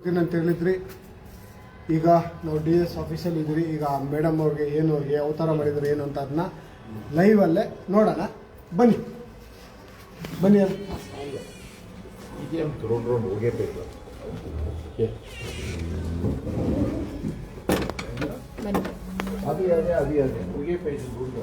ಅಂತ ಹೇಳಿದ್ರಿ? ಈಗ ನಾವು ಡಿ ಎಸ್ ಆಫೀಸಲ್ಲಿ ಇದ್ದೀರಿ. ಈಗ ಮೇಡಮ್ ಅವ್ರಿಗೆ ಏನು ಯಾವ ಥರ ಮಾಡಿದ್ರು ಏನು ಅಂತ ಅದನ್ನ ಲೈವಲ್ಲೇ ನೋಡೋಣ. ಬನ್ನಿ. ಬನ್ನಿ ರೌಂಡ್ ರೌಂಡ್ ಹೋಗೇಬೇಕು ಅದೇ ಅದೇ ಅದೇ ಅದೇ ಹೋಗೇಬೇಕು ದುಡ್ಡು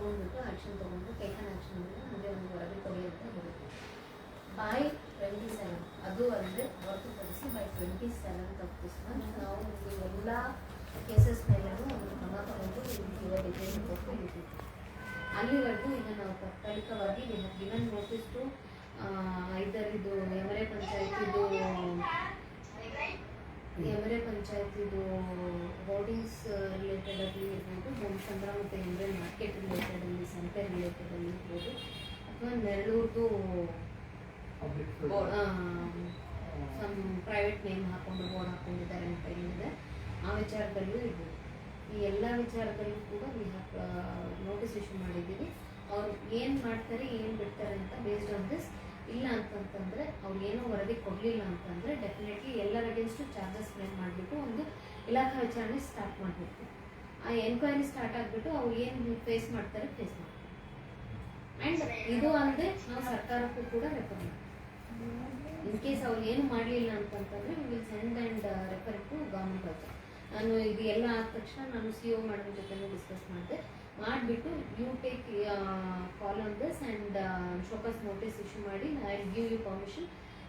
ತಗೊಂಡ್ಬಿಟ್ಟು ಆ್ಯಕ್ಷನ್ ತೊಗೊಂಡು ಟೇಕನ್ ಅಂದರೆ ಮುಂದೆ ಒಂದು ವರದಿ ಕೊಡಿ ಅಂತ ಹೇಳಿದ್ವಿ ಬೈ ಟ್ವೆಂಟಿ ಸೆವೆನ್ ಅದು ಅಲ್ಲದೆ ಹೊರತುಪಡಿಸಿ ಬೈ ಟ್ವೆಂಟಿ ಸೆವೆನ್ ಮಂತ್ ನಾವು ಎಲ್ಲ ಕೇಸಸ್ ಮೇಲೂ ಒಂದು ಕ್ರಮ ತಗೊಂಡು ಡಿಸೈನ್ ಕೊಟ್ಟು ಇದ್ದೀವಿ ಅಲ್ಲಿವರೆಗೂ ಈಗ ನಾವು ತಾತ್ಕಾಲಿಕವಾಗಿ ಗಿವನ್ ನೋಟಿಸ್ ಟು ಐದರ್ ಇದು ಎಮರೆ ಪಂಚಾಯತಿದು ಎಮರೆ ಪಂಚಾಯತಿದು ಹೋರ್ಡಿಂಗ್ಸ್ ರಿಲೇಟೆಡ್ ಆಗಿ ಇರ್ಬೋದು. ಭೂಮಚಂದ್ರ ಮತ್ತು ಎಮರೆ ಮಾರ್ಕೆಟ್ ರಿಲೇಟೆಡ್ ಅಲ್ಲಿ ಸಂತೆ ರಿಲೇಟೆಡ್ ಅಲ್ಲಿ ಇರ್ಬೋದು. ಅಥವಾ ನೆರಳೂರ್ದು ಸಮ್ ಪ್ರೈವೇಟ್ ನೇಮ್ ಹಾಕೊಂಡು ಬೋರ್ಡ್ ಹಾಕೊಂಡಿದ್ದಾರೆ ಅಂತ ಏನಿದೆ ಆ ವಿಚಾರದಲ್ಲೂ ಇರ್ಬೋದು. ಈ ಎಲ್ಲ ವಿಚಾರದಲ್ಲೂ ಕೂಡ ನೋಟಿಸ್ ಇಶ್ಯೂ ಮಾಡಿದ್ದೀವಿ. ಅವ್ರು ಏನು ಮಾಡ್ತಾರೆ ಏನು ಬಿಡ್ತಾರೆ ಅಂತ ಬೇಸ್ಡ್ ಆನ್ ದಿಸ್ ಇಲ್ಲ ಅಂತಂತಂದರೆ ಅವ್ರು ಏನೋ ವರದಿ ಕೊಡಲಿಲ್ಲ ಅಂತಂದರೆ ಡೆಫಿನೆಟ್ಲಿ ಎಲ್ಲರ ಅಗೇನ್ಸ್ಟು ಚಾರ್ಜಸ್ ಕ್ಲೇಮ್ ಮಾಡಿಬಿಟ್ಟು ಒಂದು ಇಲಾಖಾ ವಿಚಾರಣೆ ಸ್ಟಾರ್ಟ್ ಮಾಡಬೇಕು. ಆ ಎನ್ಕ್ವೈರಿ ಸ್ಟಾರ್ಟ್ ಆಗಿಬಿಟ್ಟು ಅವ್ರು ಏನು ಫೇಸ್ ಮಾಡ್ತಾರೆ ಫೇಸ್ ಮಾಡ್ತಾರೆ. ಆ್ಯಂಡ್ ಇದು ಅಲ್ಲದೆ ನಾವು ಸರ್ಕಾರಕ್ಕೂ ಕೂಡ ರೆಫರ್ ಮಾಡ್ತೀವಿ ಇನ್ ಕೇಸ್ ಅವ್ರು ಏನು ಮಾಡಲಿಲ್ಲ ಅಂತಂತಂದ್ರೆ will send and refer to government also ನಾನು ಇದು ಎಲ್ಲ ಆದ ತಕ್ಷಣ ನಾನು ಸಿ ಒ ಮೇಡಮ್ ಜೊತೆ ಡಿಸ್ಕಸ್ ಮಾಡಿದೆ. ಮಾಡಿಬಿಟ್ಟು you take call on this and show cause notice issue ಮಾಡಿ I give you permission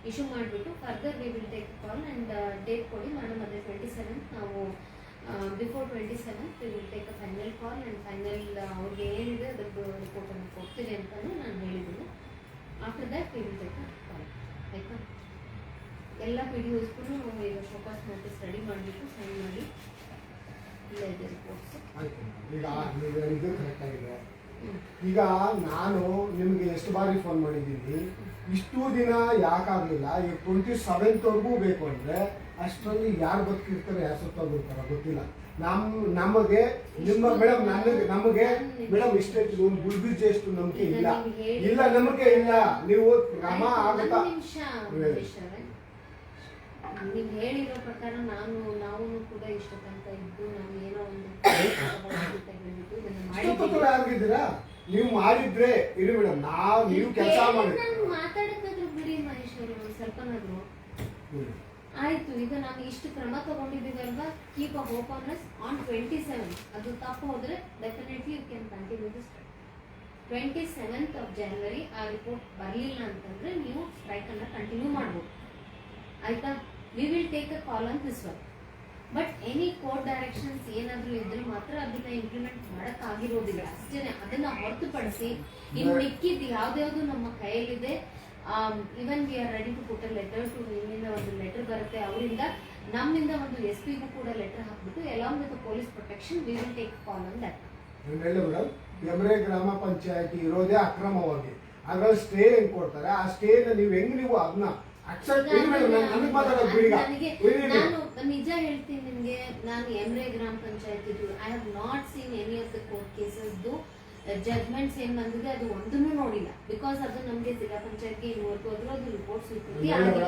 issue ಮಾಡಿಬಿಟ್ಟು further we will take call and date ಕೊಡಿ. ಮೇಡಮ್ ಅದೇ ಟ್ವೆಂಟಿ ಸೆವೆಂತ್ ನಾವು before twenty seventh we will take a final call and final ಅವ್ರಿಗೆ ಏನಿದೆ ಅದರದ್ದು ರಿಪೋರ್ಟನ್ನು ಕೊಡ್ತೀವಿ ಅಂತಲೂ ನಾನು ಹೇಳಿದ್ದೀನಿ. After that we will take a call ಆಯಿತಾ? ಎಲ್ಲ ಪಿ ಡಿ ನಾವು ಈಗ ಶೋಕಾಸ್ ನೋಟಿಸ್ ರೆಡಿ ಮಾಡಿಬಿಟ್ಟು ಸೈನ್ ಮಾಡಿ. ಇಲ್ಲ ಇದೆ ರಿಪೋರ್ಟ್ಸ್ ಆಯ್ತು. ಈಗ ನೀವು ಹೇಳಿದ್ದು ಕರೆಕ್ಟ್ ಆಗಿದೆ. ಈಗ ನಾನು ನಿಮಗೆ ಎಷ್ಟು ಬಾರಿ ಫೋನ್ ಮಾಡಿದ್ದೀನಿ? ಇಷ್ಟು ದಿನ ಯಾಕಾಗಲಿಲ್ಲ ಈಗ ಟ್ವೆಂಟಿ ಸೆವೆಂತ್ವರೆಗೂ ಬೇಕು ಅಂದರೆ ಅಷ್ಟರಲ್ಲಿ ಯಾರು ಬದುಕಿರ್ತಾರೆ ಯಾರು ಸುತ್ತೋಗಿರ್ತಾರೆ ಗೊತ್ತಿಲ್ಲ. ನಮ್ಮ ನಮಗೆ ನಿಮ್ಮ ಮೇಡಮ್ ನನಗೆ ನಮಗೆ ಮೇಡಮ್ ಇಷ್ಟೇ ಒಂದು ಗುಲ್ಬೀಜ ಎಷ್ಟು ನಂಬಿಕೆ ಇಲ್ಲ. ಇಲ್ಲ ನಂಬಿಕೆ ಇಲ್ಲ. ನೀವು ಕ್ರಮ ಆಗುತ್ತಾ. ನೀವು ಹೇಳಿರೋ ಪ್ರಕಾರ ನಾನು ನಾವು ಕೂಡ ಇಷ್ಟ ತನಕ ಇದ್ದು ನಾವು ಏನೋ ಒಂದು ಯಾರಿದ್ದೀರಾ ನೀವು ಮಾಡಿದ್ರೆ ಇರಿ ಮೇಡಮ್ ನಾವು ನೀವು ಕೆಲಸ ಮಾಡಿ ಮಾತಾಡಕ್ಕಾದ್ರೂ ಬಿಡಿ ಮಹೇಶ್ವರ ಒಂದು ಸ್ವಲ್ಪನಾದ್ರು. ಆಯ್ತು ಈಗ ನಾನು ಇಷ್ಟು ಕ್ರಮ ತಗೊಂಡಿದ್ದೀವಲ್ವಾ? Keep a hope on on twenty seven ಅದು ತಪ್ಪು ಹೋದ್ರೆ definitely you can continue this twenty seventh of January ಆ ರಿಪೋರ್ಟ್ ಬರಲಿಲ್ಲ ಅಂತಂದ್ರೆ ನೀವು ಸ್ಟ್ರೈಕ್ ಅನ್ನ ಕಂಟಿನ್ಯೂ ಮಾಡ್ಬೋದು. ಆಯ್ತಾ? We will take a call on this one but any court directions ಏನಾದರೂ ಇದ್ರೆ ಮಾತ್ರ ಅದನ್ನ ಇಂಪ್ಲಿಮೆಂಟ್ ಮಾಡೋಕ್ಕಾಗಿರೋದಿಲ್ಲ ಅಷ್ಟೇ ಅದನ್ನ ಹೊರತುಪಡಿಸಿ ಇನ್ನು ಮಿಕ್ಕಿದ್ದು ಯಾವ್ದ್ಯಾವ್ದು ನಮ್ಮ ಕೈಯಲ್ಲಿದೆ even we are ready to put letter to ನಿಮ್ಮಿಂದ ಒಂದು ಲೆಟರ್ ಬರುತ್ತೆ. ಅವರಿಂದ ನಮ್ಮಿಂದ ಒಂದು ಎಸ್ ಪಿಗೂ ಕೂಡ ಲೆಟರ್ ಹಾಕ್ಬಿಟ್ಟು along with police protection we will take call on that Emare ಗ್ರಾಮ ಪಂಚಾಯತಿ ಇರೋದೇ ಅಕ್ರಮವಾಗಿ. ಅದ್ರಲ್ಲಿ ಸ್ಟೇ ಹೆಂಗ್ ಕೊಡ್ತಾರೆ. ಆ ಸ್ಟೇನ ನೀವು ಹೆಂಗ್ ನೀವು ಅದನ್ನ ನಿಜ ಹೇಳ್ತೀನಿ ನಿಮ್ಗೆ ನಾನು ಎಮ್ರೆ ಗ್ರಾಮ panchayat I have not seen any of the court cases judgments ಏನ್ ಬಂದಿದೆ ಅದು ಒಂದನ್ನು ನೋಡಿಲ್ಲ. ಬಿಕಾಸ್ ಅದು ನಮ್ಗೆ ಜಿಲ್ಲಾ ಪಂಚಾಯತ್ಗೆ ಇದುವರೆಗೂ ಹೋದ್ರು ಅದು ರಿಪೋರ್ಟ್ ಸ್ವೀಕೃತಿ ಆಗಿಲ್ಲ.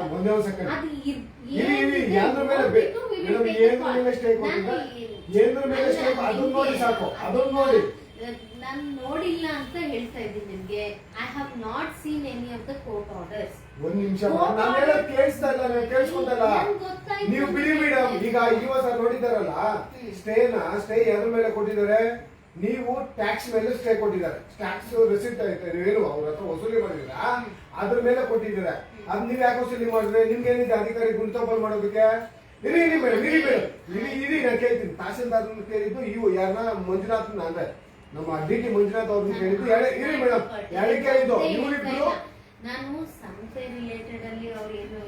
ನಾನು. ನಾನು ನೋಡಿಲ್ಲ ಅಂತ ಹೇಳ್ತಾ ಇದ್ದೀನಿ ನಿಮ್ಗೆ. I have not seen any of the court orders ಒಂದ್ ನಿಮಿಷ ನಾನು ಹೇಳೋದು ಕೇಳಿಸ್ತಾ ಇಲ್ಲ ಕೇಳಿಸ್ಕೊಂತಲ್ಲ ಗೊತ್ತಾಯ್ತು. ನೀವು ಬಿಡಿ ಮೇಡಮ್ ಈಗ ಇವತ್ತು ನೋಡಿದಾರಲ್ಲ ಸ್ಟೇನ ಸ್ಟೇ ಯಾರ ಮೇಲೆ ಕೊಟ್ಟಿದ್ದಾರೆ? ನೀವು ಟ್ಯಾಕ್ಸ್ ಮೇಲೆ ಸ್ಟೇ ಕೊಟ್ಟಿದ್ದಾರೆ. ಟ್ಯಾಕ್ಸ್ ರೆಸಿಪ್ಟ್ ಏನು ಅವ್ರ ಹತ್ರ ವಸೂಲಿ ಮಾಡಿದ್ರ ಅದ್ರ ಮೇಲೆ ಕೊಟ್ಟಿದ್ದಾರೆ? ಅದ್ ನೀವ್ ಯಾಕೆ ವಸೂಲಿ ಮಾಡಿದ್ರೆ? ನಿಮ್ಗೆ ಏನಿದೆ? ಅಧಿಕಾರಿ ಗುಂತೋಪಲ್ ಮಾಡೋದಕ್ಕೆ? ಇರಿ ಇರಿ ಮೇಡಮ್ ಇರಿ ಮೇಡಮ್ ಇರಿ ಇರಿ ನಾನು ಕೇಳ್ತೀನಿ. ತಹಸೀಲ್ದಾರ್ ಕೇಳಿದ್ದು ಇವು ಯಾರನ್ನ ಮಂಜುನಾಥ್ ಅಂದ್ರೆ ನಮ್ಮ ಟಿ ಮಂಜುನಾಥ್ ಅವರು ಹೇಳಿದ್ರು ಇರಿ ಮೇಡಮ್. ಹೇಳಿಕೆ ಕೇಳಿದ್ದು? ಇವರಿಬ್ರು ನಾನು ಸಂಸ್ಥೆ ರಿಲೇಟೆಡ್ ಅಲ್ಲಿ ಅವ್ರು ಏನು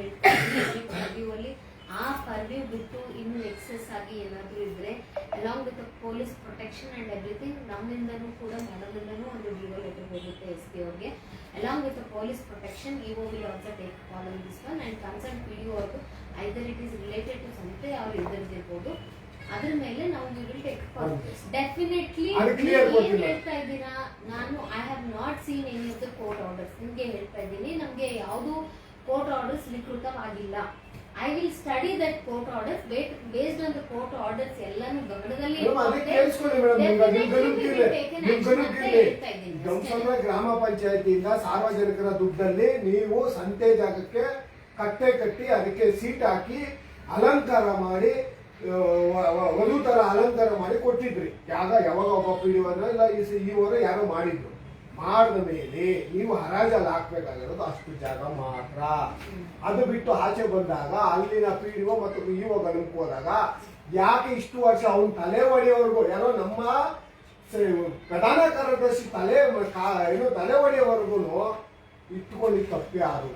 ಪರ್ವ್ಯೂ ಅಲ್ಲಿ. ಆ ಪರ್ವ್ಯೂ ಬಿಟ್ಟು ಇನ್ನು ಎಕ್ಸೆಸ್ ಆಗಿ ಏನಾದ್ರೂ ಇದ್ರೆ along with police protection and everything ನಮ್ಮಿಂದನೂ ಕೂಡ ಮನದಿಂದನೂ ಒಂದು ಡಿಒ ಲೆಟರ್ ಹೋಗುತ್ತೆ ಎಸ್ ಪಿ ಅವ್ರಿಗೆ. Along with police protection EO will also take call on this one and concern P D ಅವ್ರದ್ದು either it is related to ಸಂಸ್ಥೆ ಅವ್ರು ಇದ್ದಿರ್ಬೋದು ಅದ್ರ ಮೇಲೆ ನಾವು ವಿ ವಿಲ್ ಟೇಕ್ ಡೆಫಿನೆಟ್ಲಿ ಏನ್ ಹೇಳ್ತಾ ಇದ್ದೀರಾ? ನಾನು I have not seen any of the court orders ನಿಮ್ಗೆ ಹೇಳ್ತಾ ಇದ್ದೀನಿ ನಮಗೆ ಯಾವುದು court orders ಸ್ವೀಕೃತವಾಗಿಲ್ಲ. I will study that court orders based on the court orders ಎಲ್ಲಾನು ಗಮನದಲ್ಲಿ ಗಂಸಂದ್ರ ಗ್ರಾಮ ಪಂಚಾಯತಿಯಿಂದ ಸಾರ್ವಜನಿಕರ ದುಡ್ಡಲ್ಲಿ ನೀವು ಸಂತೆ ಜಾಗಕ್ಕೆ ಕಟ್ಟೆ ಕಟ್ಟಿ ಅದಕ್ಕೆ ಸೀಟ್ ಹಾಕಿ ಅಲಂಕಾರ ಮಾಡಿ ಆ, ಥರ ಅಲಂಕಾರ ಮಾಡಿ ಕೊಟ್ಟಿದ್ರಿ. ಯಾಗ ಯಾವಾಗ ಒಬ್ಬ ಪಿಡಿಒನ ಇಲ್ಲ ಈ ಈವರೆ ಯಾರೋ ಮಾಡಿದ್ರು. ಮಾಡಿದ ಮೇಲೆ ನೀವು ಹರಾಜಲ್ಲಿ ಹಾಕ್ಬೇಕಾಗಿರೋದು ಅಷ್ಟು ಜಾಗ ಮಾತ್ರ. ಅದು ಬಿಟ್ಟು ಆಚೆ ಬಂದಾಗ ಅಲ್ಲಿನ ಪಿಡಿಒ ಮತ್ತು ಗಣಕ್ಕೆ ಹೋದಾಗ ಯಾಕೆ ಇಷ್ಟು ವರ್ಷ ಅವನ ತಲೆ ಒಡೆಯವರೆಗೂ ಯಾರೋ ನಮ್ಮ ಪ್ರಧಾನ ಕಾರ್ಯದರ್ಶಿ ತಲೆ ಏನು ತಲೆ ಒಡೆಯವರೆಗೂ ಇಟ್ಕೊಂಡಿದ್ದು ತಪ್ಪು ಯಾರು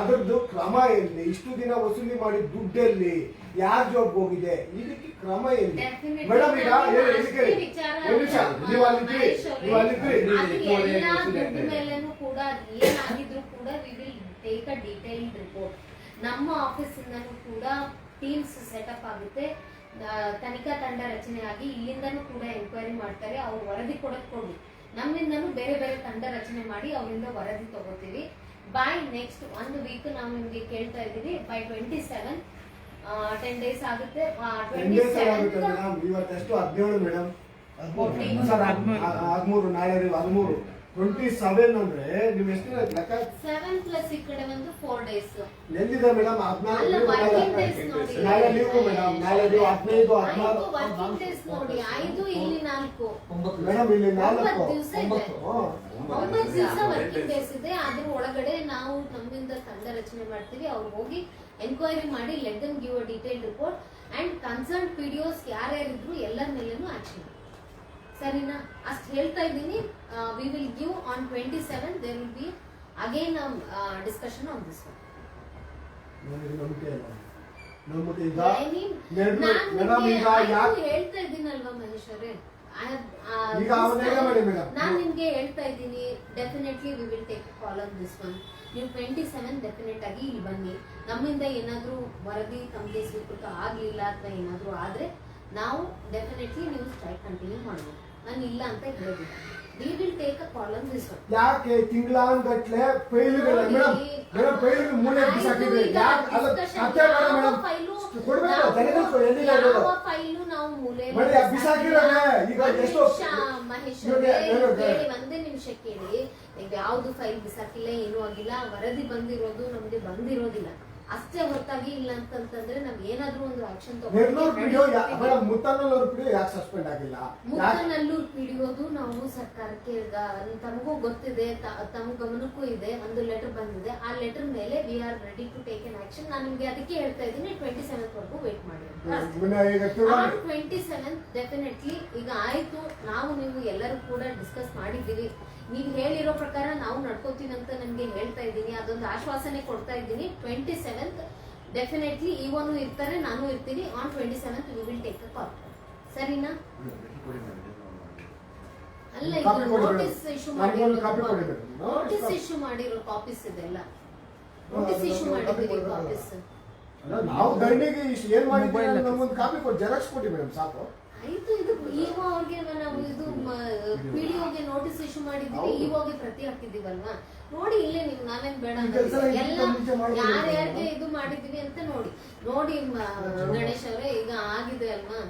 ಅದ್ರದ್ದು ಕ್ರಮ ಎಲ್ಲಿ? ಇಷ್ಟು ದಿನ ವಸೂಲಿ ಮಾಡಿ ದುಡ್ಡೆಲ್ಲಿ ಯಾರ ಜಾಬ್ ಹೋಗಿದೆ? ಇದಕ್ಕೆ ಕ್ರಮ ಎಲ್ಲಿ? ಮೇಡಮ್ ಈಗ ಒಂದ್ ನಿಮಿಷ ನೀವು ಅಲ್ಲಿದ್ರಿ ಅಲ್ಲಿದ್ರಿ ಕೂಡ ಏನಾಗಿದ್ರು ಕೂಡ we will take a detailed report ನಮ್ಮ ಆಫೀಸ್ ಇಂದನೂ ಕೂಡ ಟೀಮ್ಸ್ ಸೆಟಪ್ ಆಗುತ್ತೆ. ತನಿಖಾ ತಂಡ ರಚನೆ ಆಗಿ ಇಲ್ಲಿಂದನೂ ಕೂಡ ಎಂಕ್ವೈರಿ ಮಾಡ್ತಾರೆ. ಅವ್ರು ವರದಿ ಕೊಡಕ್ ಕೊಡಿ ನಮ್ಮಿಂದನೂ ಬೇರೆ ಬೇರೆ ತಂಡ ರಚನೆ ಮಾಡಿ ಅವರಿಂದ ವರದಿ ತಗೋತೀವಿ. ಬೈ ನೆಕ್ಸ್ಟ್ ಒಂದು ವೀಕ್ ನಾವು ನಿಮ್ಗೆ ಕೇಳ್ತಾ ಇದೀವಿ by twenty seven ten days ಆಗುತ್ತೆ. ಟ್ವೆಂಟಿ ಸೆವೆನ್ ಇವತ್ತೆಷ್ಟು ಹದಿನೇಳು ಮೇಡಮ್ ಹದಿಮೂರು ನಾಳೆ ಹದಿಮೂರು. ಟ್ವೆಂಟಿ ಸೆವೆನ್ ಅಂದ್ರೆ ನೀವು ಎಷ್ಟು ದಿನ ಲೆಕ್ಕ? ಸೆವೆನ್ ಪ್ಲಸ್ ಈ ಕಡೆ ಒಂದು ಫೋರ್ ಡೇಸ್ ಎಲ್ಲಿದೆ ಮೇಡಮ್ ಹದಿನಾಲ್ಕು ನಾಳೆ ಲೀವು ಮೇಡಮ್ ನಾಳೆ ಲೀವು ಹದಿನೈದು ಐದು ಹದಿನಾರು ವರ್ಕಿಂಗ್ ಡೇಸ್ ನೋಡಿ. ಐದು ಇಲ್ಲಿ ನಾಲ್ಕು. ಮೇಡಮ್ ಇಲ್ಲಿ ನಾಲ್ಕು. ಒಂಬತ್ತು ದಿವಸ ಇದೆ. ಒಂಬತ್ತು. ದಿವಸ ವರ್ಕಿಂಗ್ ಡೇಸ್ ಇದೆ. ಅದ್ರ ಒಳಗಡೆ ನಾವು ನಮ್ಮಿಂದ ತಂಡ ರಚನೆ ಮಾಡ್ತೀವಿ. ಅವ್ರು ಹೋಗಿ ಎನ್ಕ್ವೈರಿ ಮಾಡಿ let them give a detail report and concern PDOs ಯಾರ್ಯಾರಿದ್ರು ಎಲ್ಲರ ಮೇಲೇನು ಆಕ್ಷನ್ ಸರಿನಾ? ಅಷ್ಟು ಹೇಳ್ತಾ ಇದ್ದೀನಿ. We will give on twenty seven there will be again discussion on this one ಹೇಳ್ತಾ ಇದ್ದೀನಲ್ವಾ ಮಹೇಶ್ ಅವರೇ. ನಾನ್ ನಿಮ್ಗೆ ಹೇಳ್ತಾ ಇದ್ದೀನಿ definitely we will take call on this one ನೀವು ಟ್ವೆಂಟಿ ಸೆವೆನ್ ಡೆಫಿನೆಟ್ ಆಗಿ ಇಲ್ಲಿ ಬನ್ನಿ. ನಮ್ಮಿಂದ ಏನಾದ್ರೂ ವರದಿ ತಮಗೆ ಸ್ವೀಕೃತ ಆಗ್ಲಿಲ್ಲ ಅಥವಾ ಏನಾದ್ರೂ ಆದ್ರೆ ನಾವು ಡೆಫಿನೆಟ್ಲಿ ನೀವು ಸ್ಟ್ರೈಕ್ ಕಂಟಿನ್ಯೂ ಮಾಡ್ಬೋದು ನಾನು ಇಲ್ಲ ಅಂತ we will take a this one ಯಾಕೆ ತಿಂಗಳಾನ್ಗಟ್ಲೆ ಫೈಲ್ಗಳು ಮೇಡಮ್ ಮೇಡಮ್ ಫೈಲ್ಗಳು ಮೂಲೆ ಬಿಸಾಕಿದ್ರೆ ಯಾಕೆ ಅಲ್ಲ ಅತ್ತೆ ಬೇಡ ಮೇಡಮ್ ಕೊಡ್ಬೇಕು ಜನಗಳು ಎಲ್ಲಿದೆ ಇರೋದು ಫೈಲು ನಾವು ಮೂಲೆ ಈಗ ಎಷ್ಟು ಮಹೇಶ್ ಒಂದೇ ನಿಮಿಷ ಕೇಳಿ ಯಾವ್ದು ಫೈಲ್ ಬಿಸಾಕಿಲ್ಲ ಏನೂ ಆಗಿಲ್ಲ ವರದಿ ಬಂದಿರೋದು ನಮ್ಗೆ ಬಂದಿರೋದಿಲ್ಲ. ಅಷ್ಟೇ ಹೊರತಾಗಿ ಇಲ್ಲ ಅಂತಂದ್ರೆ ನಮ್ಗೆ ಏನಾದ್ರೂ ಒಂದು ಆಕ್ಷನ್ ಯಾಕೆ ಸಸ್ಪೆಂಡ್ ಆಗಿಲ್ಲ? ಮುತ್ತನಲ್ಲೂರ್ ಪಿಡಿಯೋದು ನಾವು ಸರ್ಕಾರಕ್ಕೆ ತಮಗೂ ಗೊತ್ತಿದೆ ತಮ್ಮ ಗಮನಕ್ಕೂ ಇದೆ ಒಂದು ಲೆಟರ್ ಬಂದಿದೆ. ಆ ಲೆಟರ್ ಮೇಲೆ we are ready to take an action ನಾನು ನಿಮ್ಗೆ ಅದಕ್ಕೆ ಹೇಳ್ತಾ ಇದ್ದೀನಿ ಟ್ವೆಂಟಿ ಸೆವೆಂತ್ ವರೆಗೂ ವೇಟ್ ಮಾಡಿ ಟ್ವೆಂಟಿ ಸೆವೆಂತ್ ಡೆಫಿನೆಟ್ಲಿ ಈಗ ಆಯ್ತು. ನಾವು ನೀವು ಎಲ್ಲರೂ ಕೂಡ ಡಿಸ್ಕಸ್ ಮಾಡಿದ್ದೀವಿ. ನೀವು ಹೇಳಿರೋ ಪ್ರಕಾರ ನಾವು ನಡ್ಕೋತೀನಿ ಅಂತ ನಮ್ಗೆ ಹೇಳ್ತಾ ಇದ್ದೀನಿ. ಅದೊಂದು ಆಶ್ವಾಸನೆ ಕೊಡ್ತಾ ಇದ್ದೀನಿ. ಟ್ವೆಂಟಿ ಸೆವೆಂತ್ ಡೆಫಿನೆಟ್ಲಿ ಇವನು ಇರ್ತಾರೆ ನಾನು ಇರ್ತೀನಿ. On twenty seventh we will take a call ಸರಿನಾ? ಅಲ್ಲ ಕಾಪಿ ಇದು ನೋಟಿಸ್. ಇಶ್ಯೂ ಕಾಪಿ ಮಾಡಿರೋ. ನೋಟಿಸ್ ಇಶ್ಯೂ ಮಾಡಿರೋ ಕಾಪೀಸ್ ಇದೆಲ್ಲ. ನೋಟಿಸ್ ಇಶ್ಯೂ ಮಾಡಿದ್ದೀನಿ ಕಾಪೀಸ್ ನಾವು ದಂಡಿಗೆ ಏನು ಏನ್ ಮಾಡಿದ್ದೀವಿ ನಮ್ಗೊಂದು ಕಾಪಿ ಕೊಟ್ಟು ಜೆರಾಕ್ಸ್ ಕೊಡಿ ಮೇಡಮ್ ಸಾಕು. ಆಯ್ತು ಇದು ಇಒ ಅವ್ರಿಗೆ ನಾವು ಇದು ಪಿಡಿಒಗೆ ನೋಟಿಸ್ ಇಶ್ಯೂ ಮಾಡಿದ್ದೀವಿ. ಇಒಗೆ ಪ್ರತಿ ಹಾಕಿದ್ದೀವಲ್ವಾ? ನೋಡಿ ಇಲ್ಲೇ ನೀವು ನಾವೇನ್ ಬೇಡ ಎಲ್ಲ. ಯಾರ್ಯಾರಿಗೆ ಇದು ಮಾಡಿದೀವಿ ಅಂತ ನೋಡಿ. ನೋಡಿ ಗಣೇಶ್ ಅವರೇ ಈಗ ಆಗಿದೆ ಅಲ್ವಾ?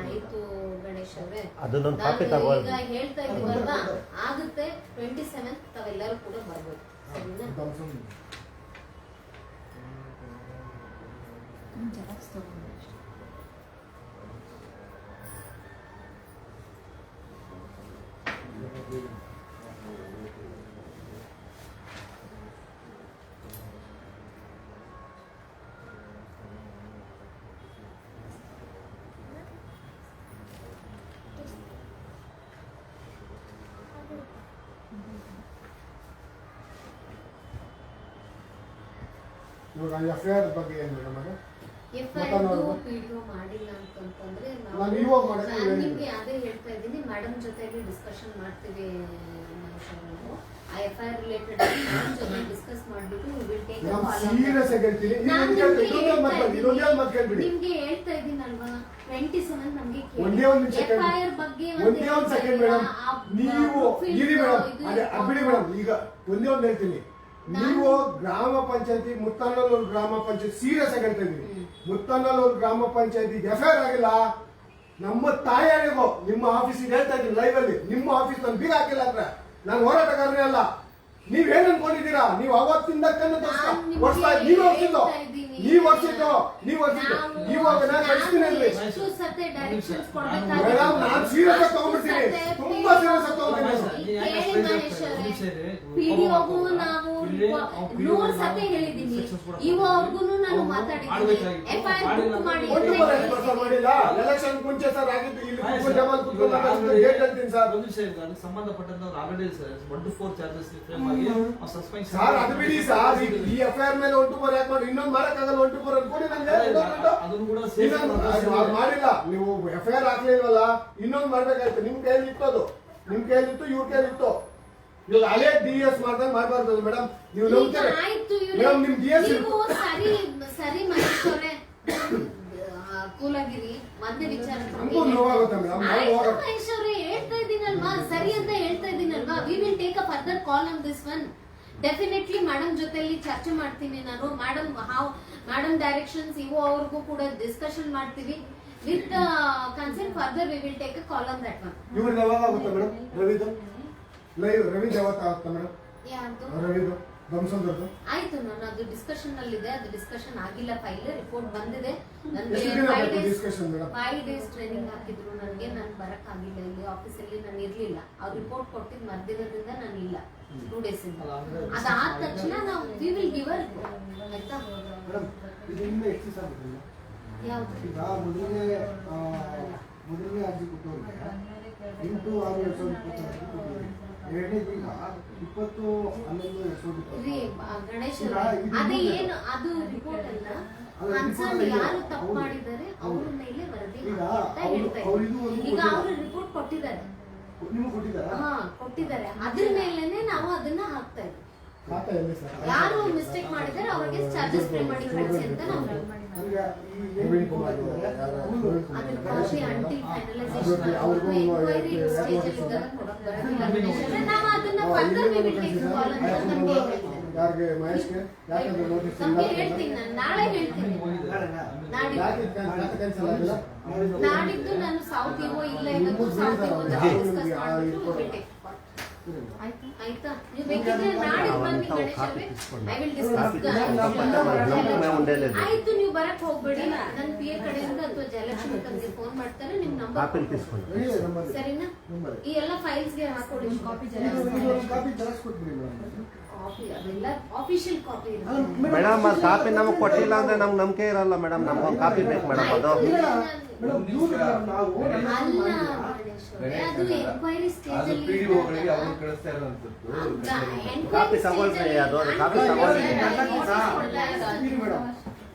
ಆಯ್ತು ಗಣೇಶ್ ಅವರೇ. ಈಗ ಹೇಳ್ತಾ ಇದೀವಲ್ವಾ ಆಗುತ್ತೆ ಟ್ವೆಂಟಿ ಸೆವೆಂತ್ ತಾವೆಲ್ಲರೂ ಕೂಡ ಬರ್ಬೋದು. ಸರಿನಾ? ಇವಾಗ ಎಫ್ ಐ ಆರ್ ಬಗ್ಗೆ ಏನು ಮೇಡಮ್ ಅದು ಎಫ್ ಐ ಮಾಡಿಲ್ಲ ಅಂತಂತಂದ್ರೆ ನಾನು ಇವಾಗ ಮಾಡಕ್ಕೆ ನಾನು ಹೇಳಿದ್ದು. ನಿಮ್ಗೆ ಅದೇ ಹೇಳ್ತಾ ಇದ್ದೀನಿ. ಮೇಡಮ್ ಜೊತೆಗೆ ಡಿಸ್ಕಷನ್ ಮಾಡ್ತೀವಿ ನಾವು ಆ F I R related madam ಜೊತೆ ಡಿಸ್ಕಸ್ ಮಾಡ್ಬಿಟ್ಟು ವಿಲ್ ಟೇಕ್ ನಿಮ್ಗೆ ಹೇಳ್ತಾ ಇದ್ದೀನಲ್ವಾ ಟ್ವೆಂಟಿ ಸೆವೆನ್ ನಮ್ಗೆ ಒಂದೇ ಒಂದು second. ಬಗ್ಗೆ ಒಂದೇ ಒಂದು ಸೆಕೆಂಡ್ ಮೇಡಮ್ ನೀವು ಇರಿ ಮೇಡಮ್ ಅದೇ ಅಬ್ಬಿಡಿ ಮೇಡಮ್ ಈಗ ಒಂದೇ ಒಂದು ಹೇಳ್ತೀನಿ. ನೀವು ಗ್ರಾಮ ಪಂಚಾಯತಿ ಮುತ್ತನ್ನಲ್ಲೂರು ಗ್ರಾಮ ಪಂಚಾಯತ್ ಸೀರಿಯಸ್ ಆಗಿ ಹೇಳ್ತಾ ಮುತ್ತನ್ನಲ್ಲೂರು ಗ್ರಾಮ ಪಂಚಾಯತಿ ಎಫ್ ಐ ಆರ್ ಆಗಿಲ್ಲ. ನಮ್ಮ ತಾಯಿಗೂ ನಿಮ್ಮ ಆಫೀಸಿಗೆ ಹೇಳ್ತಾ ಇದ್ದೀನಿ ಲೈವ್ ಅಲ್ಲಿ. ನಿಮ್ಮ ಆಫೀಸ್ ನಾನು ಬೀಗ ಹಾಕಿಲ್ಲ ಅಂದ್ರೆ ನಾನು ಹೋರಾಟಗಾರನೇ ಅಲ್ಲ. ನೀವೇನ್ ಏನ್ ಅನ್ಕೊಂಡಿದ್ದೀರಾ? ನೀವು ಅವತ್ತಿಂದ ಕಣ್ಣು ವರ್ಷ ನೀವ್ ವರ್ಷಿದ್ದು. ನೀವ್ ವರ್ಷಿದ್ದು ನೀವ್ ವರ್ಷಿದ್ದು. ಇವಾಗ ನಾನು ಕಳಿಸ್ತೀನಿ directions ಮೇಡಮ್ ನಾನು ಸೀರಿಯಸ್ ಆಗಿ ತಗೊಂಡ್ಬಿಡ್ತೀನಿ. ತುಂಬಾ ಸೀರಿಯಸ್ ಆಗಿ ತಗೊಂಡ್ಬಿಡ್ತೀನಿ. PDO-ಗೂ ಸತಿ ಹೇಳಿದೀನಿ ಇವ ಅವ್ರಿಗೂ ನಾನು ಮಾತಾಡಿದ್ದೀನಿ. ಎಫ್ ಐ ಆರ್ ಬುಕ್ ಮಾಡಿ. ಎಲೆಕ್ಷನ್ ಮುಂಚೆ ಸರ್ ಆಗಿದ್ದು ಇಲ್ಲಿ ಹೇಳ್ತೀನಿ ಸರ್. ಒಂದು ವಿಷಯ ಇದೆ, ಅದಕ್ಕೆ ಸಂಬಂಧಪಟ್ಟಂತ already one two four charges frame ಆಗಿ ಸಸ್ಪೆನ್ಷನ್ ಸರ್ ಅದು ಬಿಡಿ ಸರ್. ಈ ಎಫ್ ಐ ಆರ್ ಮೇಲೆ ಒನ್ ಟು ಫೋರ್ ಯಾಕೆ ಮಾಡಿ? ಇನ್ನೊಂದು ಮಾಡಕ್ಕಾಗಲ್ಲ ಒನ್ ಟು ಫೋರ್ ಅನ್ಕೊಡಿ ನಂಗೆ ಇನ್ನೊಂದು ಅದನ್ನು ಕೂಡ ಮಾಡಿಲ್ಲ. ನೀವು ಎಫ್ ಐ ಆರ್ ಹಾಕ್ಲಿಲ್ವಲ್ಲ ಇನ್ನೊಂದು ಮಾಡ್ಬೇಕಾಯ್ತು ನಿಮ್ ಕೈಯಲ್ಲಿ ಇತ್ತು ಅದು. ನಿಮ್ ಕೈಯಲ್ಲಿ ಇತ್ತು ಇವ್ರ ಕೈಯಲ್ಲಿ ಇತ್ತು. ಇವಾಗ ಡಿ ಎಸ್ ಮಾಡ್ದಂಗ್ ಮಾಡ್ಬಾರ್ದು ಮೇಡಮ್ ನೀವು ಈಗ ನಂಬ್ತಾರೆ? ಆಯ್ತು ಇವ್ರೆ. ಮೇಡಮ್ ನಿಮ್ ಡಿ ಎಸ್ ನೀವು ಸರಿ ಸರಿ ಮಹೇಶ್ ಅವರೇ. ಮೊನ್ನೆ ವಿಚಾರ ನಮಗೂ ನೋವಾಗುತ್ತೆ ಮೇಡಮ್ ನಾವು ಆಯ್ತು ಹೋರಾಟ ಮಹೇಶ್ ಅವರೇ ಹೇಳ್ತಾ ಇದ್ದೀನಲ್ವಾ? ಸರಿ ಅಂತ ಹೇಳ್ತಾ ಇದ್ದೀನಲ್ವಾ? We will take a further call on this one definitely madam ಜೊತೆಲಿ ಚರ್ಚೆ ಮಾಡ್ತೀನಿ ನಾನು. ಮೇಡಮ್ ಹಾವ್ ಮೇಡಮ್ ಡೈರೆಕ್ಷನ್ಸ್ ಇವು ಅವ್ರಿಗೂ ಕೂಡ ಡಿಸ್ಕಷನ್ ಮಾಡ್ತೀವಿ with concern further we will take a call on that one ಇವ್ರದ್ದು ಯಾವಾಗ ಆಗುತ್ತೆ ಮೇಡಮ್ ರವಿದು? ಲೈವ್ ರವಿದು ಯಾವತ್ತ ಆಗುತ್ತೆ ಮೇಡಮ್ ಯಾರ್ದು ರವಿದು. ಧ್ವಂಸಂದ್ರದ್ದು ಆಯ್ತು ನಾನು ಅದು ಡಿಸ್ಕಷನ್ ಅಲ್ಲಿ ಇದೆ ಅದು ಡಿಸ್ಕಷನ್ ಆಗಿಲ್ಲ ಫೈಲ್ ರಿಪೋರ್ಟ್ ಬಂದಿದೆ. ನನಗೆ ಫೈವ್ ಡೇಸ್ ಟ್ರೈನಿಂಗ್ ಹಾಕಿದ್ರು. ನನಗೆ ನಾನು ಬರಕ್ ಆಗಿಲ್ಲ ಇಲ್ಲಿ ಆಫೀಸಲ್ಲಿ ನಾನು ಇರ್ಲಿಲ್ಲ. ಅವ್ರು ರಿಪೋರ್ಟ್ ಕೊಟ್ಟಿದ್ ಮರ್ದಿರೋದ್ರಿಂದ ನಾನು ಇಲ್ಲ. ಟೂ ಡೇಸ್ ಇಂದ. ಅದಾದ ತಕ್ಷಣ ನಾವು ವಿ ವಿಲ್ ಗಿವ್ ಆಯ್ತಾ? ಯಾವ್ದು? ಮೊದಲನೇ ಆ, ಮೊದಲನೇ ಅರ್ಜಿ ಕೊಟ್ಟವ್ರಿಗೆ ಎಂಟು ಆರು ಎರಡು ಸಾವಿರದ ಗಣೇಶ್ ಅದೇ ಏನು ಅದು ರಿಪೋರ್ಟ್ ಅಲ್ಲ. ಕನ್ಸರ್ನ್ ಯಾರು ತಪ್ಪು. ಮಾಡಿದ್ದಾರೆ ಅವ್ರ ಮೇಲೆ ವರದಿ ಈಗ ಅಂತ ಅವ್ರು- ಹೇಳ್ತಾ ಈಗ ರಿಪೋರ್ಟ್ ಕೊಟ್ಟಿದ್ದಾರೆ. ಕೊಟ್ಟಿದ್ದಾರಾ? ಹಾ ಕೊಟ್ಟಿದ್ದಾರೆ. ಅದ್ರ ಮೇಲೆನೆ ನಾವು ಅದನ್ನ ಹಾಕ್ತಾ ಯಾರು ಮಿಸ್ಟೇಕ್ ಮಾಡಿದ್ದಾರೆ ಅವ್ರಿಗೆ ಚಾರ್ಜಸ್ ಪೇ ಮಾಡಿ ಕಳಿಸಿ ಅಂತ ನಾವು ಅಂತ ನಮ್ಗೆ ಹೇಳ್ತೀನಿ. ಯಾರಿಗೆ ಮಹೇಶ್ಗೆ? ಯಾಕಂದ್ರೆ ನೋಟಿಸ್ ನಮ್ಗೆ ಹೇಳ್ತೀನಿ ನಾಳೆ ಹೇಳ್ತೀನಿ. ನಾಡಿದ್ದು. ಯಾಕೆ ಕ್ಯಾನ್ಸಲ್ ಆಗಿಲ್ಲ ನಾಡಿದ್ದು. ನಾನು ಸೌತ್ ಇವೋ ಇಲ್ಲ ಇವತ್ತು ಸೌತ್ ಇವೋ ಆಯ್ತಾ? ನೀವು ಬೇಕಿದ್ರೆ ನಾಳೆ ಬನ್ನಿ ಗಣೇಶ್ ಐ ವಿಲ್ ಡಿಸ್ಕಸ್ ಆಯ್ತು ನೀವು ಬರಕ್ ಹೋಗ್ಬೇಡಿ. ನನ್ನ ಪಿ ಎ ಕಡೆಯಿಂದ ಅಥವಾ ಜಯಲಕ್ಷ್ಮಿ ತಂದೆ ಫೋನ್ ಮಾಡ್ತಾರೆ ನಿಮ್ ನಂಬರ್ ಕಾಪಿ ತಿಸ್ಕೊಂಡು ಸರಿನಾ? ಈ ಎಲ್ಲ ಫೈಲ್ಸ್ಗೆ ಹಾಕೊಳ್ಳಿ ಕಾಪಿ ಇದೊಂದು ಕಾಪಿ ಜೆರಾಕ್ಸ್ ಕೊಟ್ಬಿಡಿ ಮೇಡಮ್. ಕಾಪಿ ಅದೆಲ್ಲ ಆಫಿಷಿಯಲ್ ಕಾಪಿ ಮೇಡಮ್ ಅದು ಕಾಪಿ ನಮಗೆ ಕೊಟ್ಟಿಲ್ಲ ಅಂದ್ರೆ ನಮ್ಗೆ ನಂಬಿಕೆ ಇರಲ್ಲ ಮೇಡಮ್. ನಮ್ಗೆ ಕಾಪಿ ಬೇಕು ಮೇಡಮ್ ಅದು. ಅಲ್ಲ. ಅದು ಪಿ ಇದ್ದಾಗ ಅವ್ರು ಕಳಿಸ್ತಾ ಇರುವಂತದ್ದು? ಕಾಪಿ ತಗೊಳ್ರಿ, ಅದು ಕಾಪಿ ತಗೊಳ್ರಿ. ಮೇಡಮ್.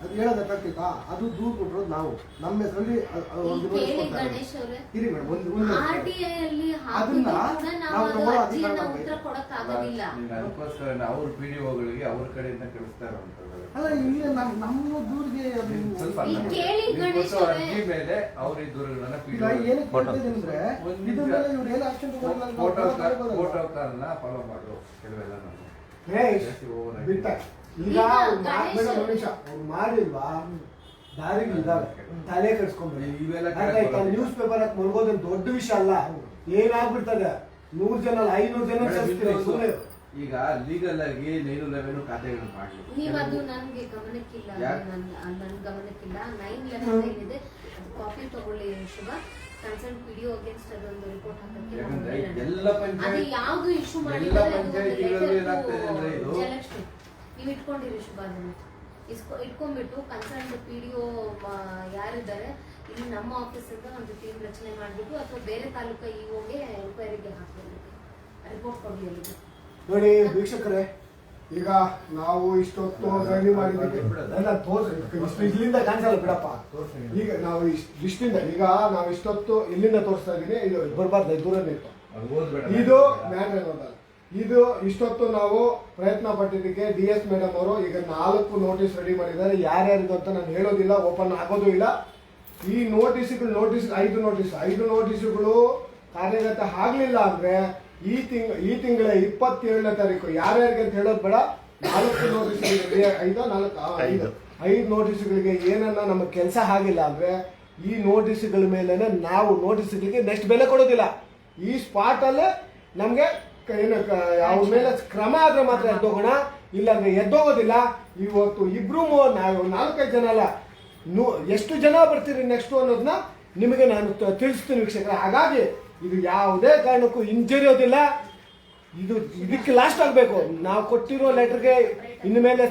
ಅದು ಹೇಳೋದಕ್ಕಾಗ್ತೈತಾ ಅದು ದೂರು ಕೊಟ್ಟಿರೋದು ನಾವು. ನಮ್ಮ ಹೆಸರಲ್ಲಿ ಇರಿ ಮೇಡಮ್ ಒಂದು ಅದನ್ನ ನಾವು ತಗೊಳ್ಳೋ ಅಧಿಕಾರ ಉತ್ತರ ಕೊಡಕ್ ಆಗೋದಿಲ್ಲ ಅದಕ್ಕೋಸ್ಕರ ಅವ್ರ ಪಿ ಡಿ ಒಗಳಿಗೆ ಅವ್ರ ಕಡೆಯಿಂದ ಕಳಿಸ್ತಾರೆ ಅಂತ ಅಲ್ಲ ಇಲ್ಲಿ ನಮ್ಮ ನಮ್ಮ ದೂರಿಗೆ ಅದು ಸ್ವಲ್ಪ ಕೇಳಿ ಗಣೇಶ್ ಕೊಟ್ಟೋ ಅರ್ಜಿ ಮೇಲೆ ಅವ್ರ ಈ ದೂರುಗಳನ್ನ ಪಿ ಡಿ ಏನಕ್ಕೆ ಮೇಲೆ ಇವ್ರು ಏನು ಆಕ್ಷನ್ ತಗೊಳ್ಳಲ್ಲ ಫೋಟೋ ಫೋಟೋ ಫಾಲೋ ಮಾಡು ಕೆಲವೆಲ್ಲ ನಾವು ಬಿಟ್ಟ. ಈಗ ನಿಮಿಷ ಅವ್ರು ಮಾಡಿಲ್ವಾ? ದಾರಿಗೆ ಇದಾವೆ ತಲೆ ಕೆಡ್ಸ್ಕೊಂಡ್ಬಿಡಿ ಇವೆಲ್ಲ ನ್ಯೂಸ್ ಪೇಪರ್ ಹಾಕಿ ಮಲ್ಗೋದೇನು ದೊಡ್ಡ ವಿಷಯ ಅಲ್ಲ. ಏನಾಗ್ಬಿಡ್ತದೆ? ನೂರ್ ಜನ ಅಲ್ಲ ಐನೂರು ಜನ ಮೇಡಮ್, ಸೇರ್ಸ್ತೀರಿ, ಈಗ ಲೀಗಲ್ ಆಗಿ ನೈನ್ ಲೆವೆನ್ ಖಾತೆಗಳನ್ನು ನೀವು ಅದು ನನಗೆ ಗಮನಕ್ಕಿಲ್ಲ ನನ್ನ ನನ್ ನನ್ ಗಮನಕ್ಕಿಲ್ಲ. ನೈನ್ ಲೆವೆನ್ ಏನಿದೆ ಕಾಪಿ ತಗೊಳ್ಳಿ ಶುಭ. ಕನ್ಸರ್ನ್ ಪಿಡಿಒ ಅಗೇನ್ಸ್ಟ್ ಅದೊಂದು ರಿಪೋರ್ಟ್ ಹಾಕಕ್ಕೆ ಎಲ್ಲ ಎಲ್ಲ ಅದು ಪಂಚಾಯತ್ ಇಶ್ಯೂ ಇಶ್ಯೂ ಎಲ್ಲ ಪಂಚಾಯತ್ ಅದು ಒಂದು ಏನಾಗ್ತದೆ ಅಂದ್ರೆ ಇದು- ನೀವು ಇಟ್ಕೊಂಡಿರಿ ಶುಭ ಅದನ್ನ. ಇಸ್ಕೊ ಇಟ್ಕೊಂಡ್ಬಿಟ್ಟು ಕನ್ಸರ್ನ್ ಪಿ ಡಿ ಒ ಯಾರಿದ್ದಾರೆ ಇಲ್ಲಿ ನಮ್ಮ ಆಫೀಸಿಂದ ಒಂದು ಟೀಮ್ ರಚನೆ ಮಾಡಿಬಿಟ್ಟು ಅಥವಾ ಬೇರೆ ತಾಲೂಕು ಇ ಒಗೆ ಎನ್ಕ್ವೈರಿಗೆ ಹಾಕಿ ರಿಪೋರ್ಟ್ ಕೊಡಿ ಅಲ್ಲಿಗೆ. ನೋಡಿ ವೀಕ್ಷಕರೇ ಈಗ ನಾವು ಇಷ್ಟೊತ್ತು ಗಣಿ ಮಾಡಿದ್ದೀವಿ. ಎಲ್ಲ ತೋರ್ಸಿ ಇಲ್ಲಿಂದ ಕಾಣಿಸಲ್ಲ ಬಿಡಪ್ಪ. ಈಗ ನಾವು ಇಷ್ಟ್ ಇಷ್ಟಿಂದ ಈಗ ನಾವು ಇಷ್ಟೊತ್ತು ಇಲ್ಲಿಂದ ತೋರಿಸ್ತಾ ಇದೀನಿ ಇದು ಬರಬಾರ್ದು ದೂರ ನಿಂತು ಇದು ಮ್ಯಾಟರ್ ಏನಂತಲ್ಲ ಇದು ಇಷ್ಟೊತ್ತು ನಾವು ಪ್ರಯತ್ನ ಪಟ್ಟಿದ್ದಕ್ಕೆ ಡಿ ಎಸ್ ಮೇಡಮ್ ಅವರು ಈಗ ನಾಲ್ಕು ನೋಟಿಸ್ ರೆಡಿ ಮಾಡಿದ್ದಾರೆ. ಯಾರ್ಯಾರಿದು ಅಂತ ನಾನು ಹೇಳೋದಿಲ್ಲ ಓಪನ್ ಆಗೋದು ಇಲ್ಲ. ಈ ನೋಟಿಸ್ಗಳು ನೋಟಿಸ್ ಐದು ನೋಟಿಸ್ ಐದು ನೋಟಿಸ್ಗಳು ಕಾರ್ಯಗತ ಆಗ್ಲಿಲ್ಲ ಅಂದ್ರೆ ಈ ತಿಂಗ್ ಈ ತಿಂಗಳ ಇಪ್ಪತ್ತೇಳನೇ ತಾರೀಕು ಯಾರ್ಯಾರಿಗೆ ಅಂತ ಹೇಳೋದು ಬೇಡ. ನಾಲ್ಕು ನೋಟಿಸ್ ಐದು ನಾಲ್ಕು ಐದು. ಐದು. ನೋಟಿಸ್ಗಳಿಗೆ ಏನನ್ನ ನಮ್ಮ ಕೆಲಸ ಆಗಿಲ್ಲ ಅಂದ್ರೆ ಈ ನೋಟಿಸ್ಗಳ ಮೇಲೆ ನಾವು ನೋಟಿಸ್ಗಳಿಗೆ ನೆಕ್ಸ್ಟ್ ಬೆಲೆ ಕೊಡೋದಿಲ್ಲ. ಈ ಸ್ಪಾಟ್ ಅಲ್ಲೇ ನಮ್ಗೆ ಏನು ಅವ್ರ ಮೇಲೆ ಕ್ರಮ ಆದ್ರೆ ಮಾತ್ರ ಎದ್ದೋಗೋಣ. ಇಲ್ಲಾಂದ್ರೆ ಎದ್ದೋಗೋದಿಲ್ಲ. ಇವತ್ತು ಇಬ್ರು ನಾವು ನಾಲ್ಕೈದು ಜನ ಅಲ್ಲ. ನೂ ಎಷ್ಟು ಜನ ಬರ್ತೀರಿ ನೆಕ್ಸ್ಟ್ ಅನ್ನೋದನ್ನ ನಿಮಗೆ ನಾನು ತಿಳಿಸ್ತೀನಿ ವೀಕ್ಷಕರ. ಹಾಗಾಗಿ ಇದು ಯಾವುದೇ ಕಾರಣಕ್ಕೂ ಹಿಂಜರಿಯೋದಿಲ್ಲ. ಇದು ಇದಕ್ಕೆ ಲಾಸ್ಟ್ ಆಗಬೇಕು. ನಾವು ಕೊಟ್ಟಿರೋ ಲೆಟರ್ಗೆ ಇನ್ನು ಮೇಲೆ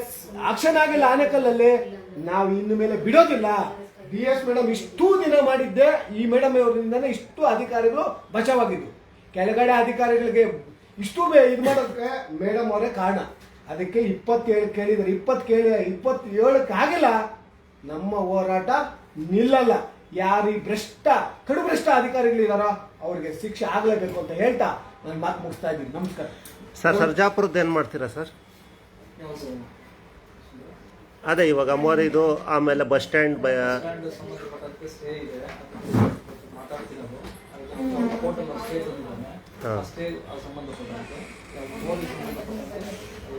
ಆಕ್ಷನ್ ಆಗಿಲ್ಲ ಆನೆಕಲ್ಲಲ್ಲಿ. ನಾವು ಇನ್ನು ಮೇಲೆ ಬಿಡೋದಿಲ್ಲ. ಬಿ ಎಸ್ ಮೇಡಮ್ ಇಷ್ಟು ದಿನ ಮಾಡಿದ್ದೆ. ಈ ಮೇಡಮ್ ಅವರಿಂದನೇ ಇಷ್ಟು ಅಧಿಕಾರಿಗಳು ಬಚಾವಾಗಿದ್ದು ಕೆಳಗಡೆ ಅಧಿಕಾರಿಗಳಿಗೆ ಇಷ್ಟು ಬೇ- ಇದು ಮಾಡೋಕ್ಕೆ ಮೇಡಮ್ ಅವರೇ ಕಾರಣ. ಅದಕ್ಕೆ ಇಪ್ಪತ್ತೇಳು ಕೇಳಿದ್ದಾರೆ. ಇಪ್ಪತ್ತು ಕೇಳಿ ಇಪ್ಪತ್ತೇಳಕ್ಕೆ ಆಗಿಲ್ಲ. ನಮ್ಮ ಹೋರಾಟ ನಿಲ್ಲಲ್ಲ. ಯಾರು ಈ ಭ್ರಷ್ಟ ಕಡು ಭ್ರಷ್ಟ ಅಧಿಕಾರಿಗಳಿದಾರೋ ಅವ್ರಿಗೆ ಶಿಕ್ಷೆ ಆಗಲೇಬೇಕು ಅಂತ ಹೇಳ್ತಾ ನಾನು ಮಾತು ಮುಗಿಸ್ತಾ ಇದ್ದೀನಿ. ನಮಸ್ಕಾರ. ಸರ್ ಸರ್ಜಾಪುರದ್ದು ಏನು ಮಾಡ್ತೀರಾ ಸರ್? ಅದೇ ಇವಾಗ ಮೋರಿದು ಆಮೇಲೆ ಬಸ್ ಸ್ಟ್ಯಾಂಡ್ ಬ ಸ್ಟ್ಯಾಂಡ್ ಸಂಬಂಧಪಟ್ಟಂತೆ ಸ್ಟೇ ಇದೆ. ಮಾತಾಡ್ತೀನಿ ಅದು ಅದಕ್ಕೆ ಕೋರ್ಟಲ್ಲಿ ಸ್ಟೇ ಆ ಸ್ಟೇ ಸಂಬಂಧಪಟ್ಟಂತೆ ಮೋದಿ ಸಂಬಂಧಪಟ್ಟಂತೆ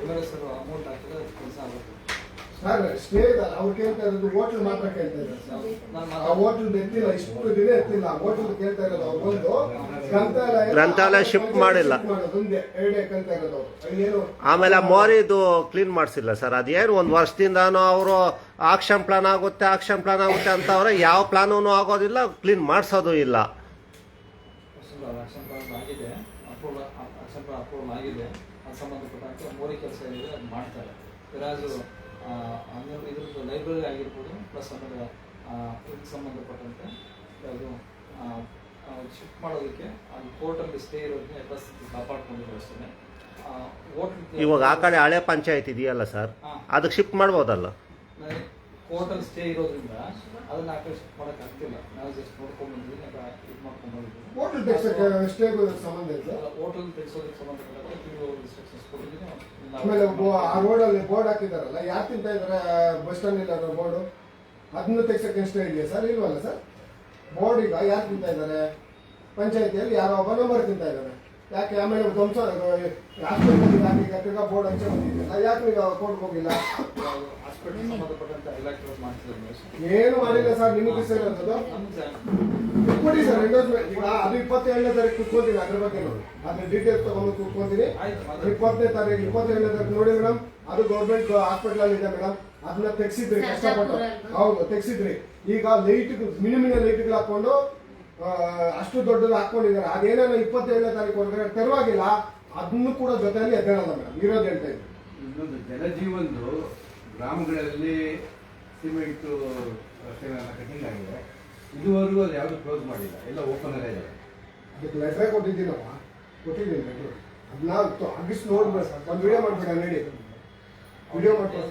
ಎಂ ಎಲ್ ಎಸ್ ಅಮೌಂಟ್ ಹಾಕಿದ್ರೆ ಕೆಲಸ ಆಗುತ್ತೆ. ಸರ್ ಸ್ಟೇ ಇದಲ್ಲ ಅವ್ರು ಕೇಳ್ತಾ ಇರೋದು ಹೋಟ್ಲ್ ಮಾತ್ರ ಕೇಳ್ತಾ ಇದ್ದಾರೆ ಸರ್ ಆ ಮಾತಾಡ್ತೀನಿ. ಹೋಟ್ಲ್ ಎತ್ತಿಲ್ಲ ಇಷ್ಟು ದಿನ ಎತ್ತಿಲ್ಲ. ಹೋಟ್ಲ್ ಕೇಳ್ತಾ ಇರೋದು ಅವ್ರು ಒಂದು ಗ್ರಂಥಾಲಯ ಗ್ರಂಥಾಲಯ shift ಮಾಡಿಲ್ಲ. ಆಮೇಲೆ ಮೋರಿದು ಕ್ಲೀನ್ ಮಾಡಿಸಿಲ್ಲ ಸರ್ ಅದೇನು ಒಂದು ವರ್ಷದಿಂದಾನು ಅವರು ಆಕ್ಷನ್ ಪ್ಲಾನ್ ಆಗುತ್ತೆ ಆಕ್ಷನ್ ಪ್ಲಾನ್ ಆಗುತ್ತೆ ಅಂತ ಅವ್ರೆ ಯಾವ ಪ್ಲಾನೂ ಆಗೋದಿಲ್ಲ ಕ್ಲೀನ್ ಮಾಡಿಸೋದು ಇಲ್ಲ. ಆಕ್ಷನ್ ಪ್ಲಾನ್ ಆಗಿದೆ ಅಪ್ರೂವಲ್ ಆಕ್ಷನ್ ಪ್ಲಾನ್ ಅಪ್ರೂವಲ್ ಆಗಿದೆ ಅದು ಸಂಬಂಧಪಟ್ಟಂತೆ ಮೋರಿ ಕೆಲಸ ಏನಿದೆ ಅದು ಮಾಡ್ತಾರೆ. ವಿರಾಜು ಹನ್ನೆರಡು ಇದ್ರದ್ದು ಲೈಬ್ರರಿ ಆಗಿರ್ಬೋದು ಪ್ಲಸ್ ಆಮೇಲೆ ಇದಕ್ಕೆ ಸಂಬಂಧಪಟ್ಟಂತೆ ಅದು ಶಿಫ್ಟ್ ಮಾಡೋದಕ್ಕೆ ಅದು ಕೋರ್ಟಲ್ಲಿ ಸ್ಟೇ ಇರೋದನ್ನ ಎಲ್ಲ ಸ್ಥಿತಿ ಕಾಪಾಡ್ಕೊಂಡಿರೋ ಅಷ್ಟೇ. ಇವಾಗ ಆ ಕಡೆ ಹಳೆ ಪಂಚಾಯತ್ ಇದೆಯಲ್ಲ ಸರ್? ಅದಕ್ಕೆ ಶಿಫ್ಟ್ ಮಾಡ್ಬೋದಲ್ಲ? ಕೋರ್ಟಲ್ಲಿ ಸ್ಟೇ ಇರೋದ್ರಿಂದ ಅದನ್ನ ಆಕರ್ಷಿತ ಮಾಡಕ್ ಆಗ್ತಿಲ್ಲ ನಾವು ಜಸ್ಟ್ ನೋಡ್ಕೊಂಡ್ ಬಂದ್ವಿ ಇದು ಮಾಡ್ಕೊಂಡ್ ಬಂದಿದ್ವಿ ಹೋಟ್ಲ್ ತೆಗ್ಸಕ್ಕೆ ಸ್ಟೇ ಸಂಬಂಧ ಇಲ್ಲ ಹೋಟೆಲ್ ತೆಗೆಸೋದಕ್ಕೆ ಸಂಬಂಧಪಟ್ಟಂತೆ ಸಂಬಂಧ ಇನ್ಸ್ಟ್ರಕ್ಷನ್ಸ್ ಕೊಟ್ಟಿದ್ದೀನಿ ಆಮೇಲೆ ಆ ರೋಡಲ್ಲಿ ಬೋರ್ಡ್ ಹಾಕಿದಾರಲ್ಲ ಯಾರು ತಿಂತ ಇದಾರೆ? ಬಸ್ ಸ್ಟ್ಯಾಂಡ್ ಇಲ್ಲ ಬೋರ್ಡು. ಅದನ್ನ ತೆಗ್ಸಕ್ಕೆ ಸ್ಟೇ ಇದೆಯಾ ಸರ್? ಇಲ್ವಲ್ಲ ಸರ್? ಬೋರ್ಡ್ ಈಗ ಯಾರು ತಿಂತ ಇದ್ದಾರೆ ಪಂಚಾಯತಿಯಲ್ಲಿ ಯಾರೋ ಒಬ್ಬ ನಂಬರ್ ತಿಂತ ಇದ್ದಾರೆ ಯಾಕೆ ಆಮೇಲೆ ಧ್ವಂಸ? ಹಾಸ್ಪಿಟಲ್ ಹಾಕಿ ತಿರ್ಗಾ ಬೋರ್ಡ್ ಹಂಚೆ ಬಂದಿದ್ದಿಲ್ಲ ಯಾಕೆ ಈಗ ಅಕೌಂಟ್ ಹೋಗಿಲ್ಲ? ಹಾಸ್ಪಿಟಲ್ ಸಂಬಂಧಪಟ್ಟಂತೆ ಏನು ಮಾಡಿಲ್ಲ ಸರ್ ನಿಮಗೆ ಸರ್ ಅಂತದ್ದು? ಕೊಡಿ ಸರ್. ಈಗ ಅದು ಇಪ್ಪತ್ತೇಳನೇ ತಾರೀಕು ಕೂತ್ಕೊಂತೀನಿ ಅದ್ರ ಬಗ್ಗೆ ಅದ್ರ ಡೀಟೇಲ್ಸ್ ತಗೊಂಡು ಕೂತ್ಕೊಂತೀನಿ. ಇಪ್ಪತ್ತನೇ ತಾರೀಕು ಇಪ್ಪತ್ತೇಳನೇ ತಾರೀಕು ನೋಡಿ ಮೇಡಮ್. ಅದು ಗೌರ್ಮೆಂಟ್ ಹಾಸ್ಪಿಟಲ್ ಅಲ್ಲಿ ಇದೆ ಮೇಡಮ್. ಅದನ್ನ ತೆಗ್ಸಿದ್ರಿ ಕಷ್ಟಪಟ್ಟು. ಹೌದು ತೆಗ್ಸಿದ್ರಿ. ಈಗ ಲೈಟ್ ಮಿನಿ ಮಿನಿ ಲೈಟ್ಗಳು ಹಾಕೊಂಡು ಅಷ್ಟು ದೊಡ್ಡದು ಹಾಕೊಂಡಿದ್ದಾರೆ. ಅದೇನೇನೋ ಇಪ್ಪತ್ತೇಳನೇ ತಾರೀಕು ಹೊರಗಡೆ ತೆರವಾಗಿಲ್ಲ. ಅದನ್ನು ಕೂಡ ಜೊತೆಯಲ್ಲಿ ಎದ್ದೇಳಲ್ಲ ಮೇಡಮ್. ಇರೋದು ಹೇಳ್ತಾ ಇದ್ರು ಇನ್ನೊಂದು ಜನಜೀವನದು ಗ್ರಾಮಗಳಲ್ಲಿ ಸಿಮೆಂಟ್ ರಸ್ತೆಗಳೆಲ್ಲ ಕಟಿಂಗ್ ಆಗಿದೆ. ಇದುವರೆಗೂ ಅದು ಯಾವುದು ಕ್ಲೋಸ್ ಮಾಡಿಲ್ಲ. ಎಲ್ಲ ಓಪನ್ ಅಲ್ಲೇ ಇದೆ. ಅದಕ್ಕೆ ಲೆಟರ್ ಕೊಟ್ಟಿದ್ದೀನಮ್ಮ. ಕೊಟ್ಟಿದ್ದೀನಿ ಲೆಟರ್ ಅದನ್ನ ಅಗಿಸ್ ಸರ್. ಒಂದು ವಿಡಿಯೋ ಮಾಡ್ಬೇಡ ನೋಡಿ ವಿಡಿಯೋ ಮಾಡ್ತೀನಿ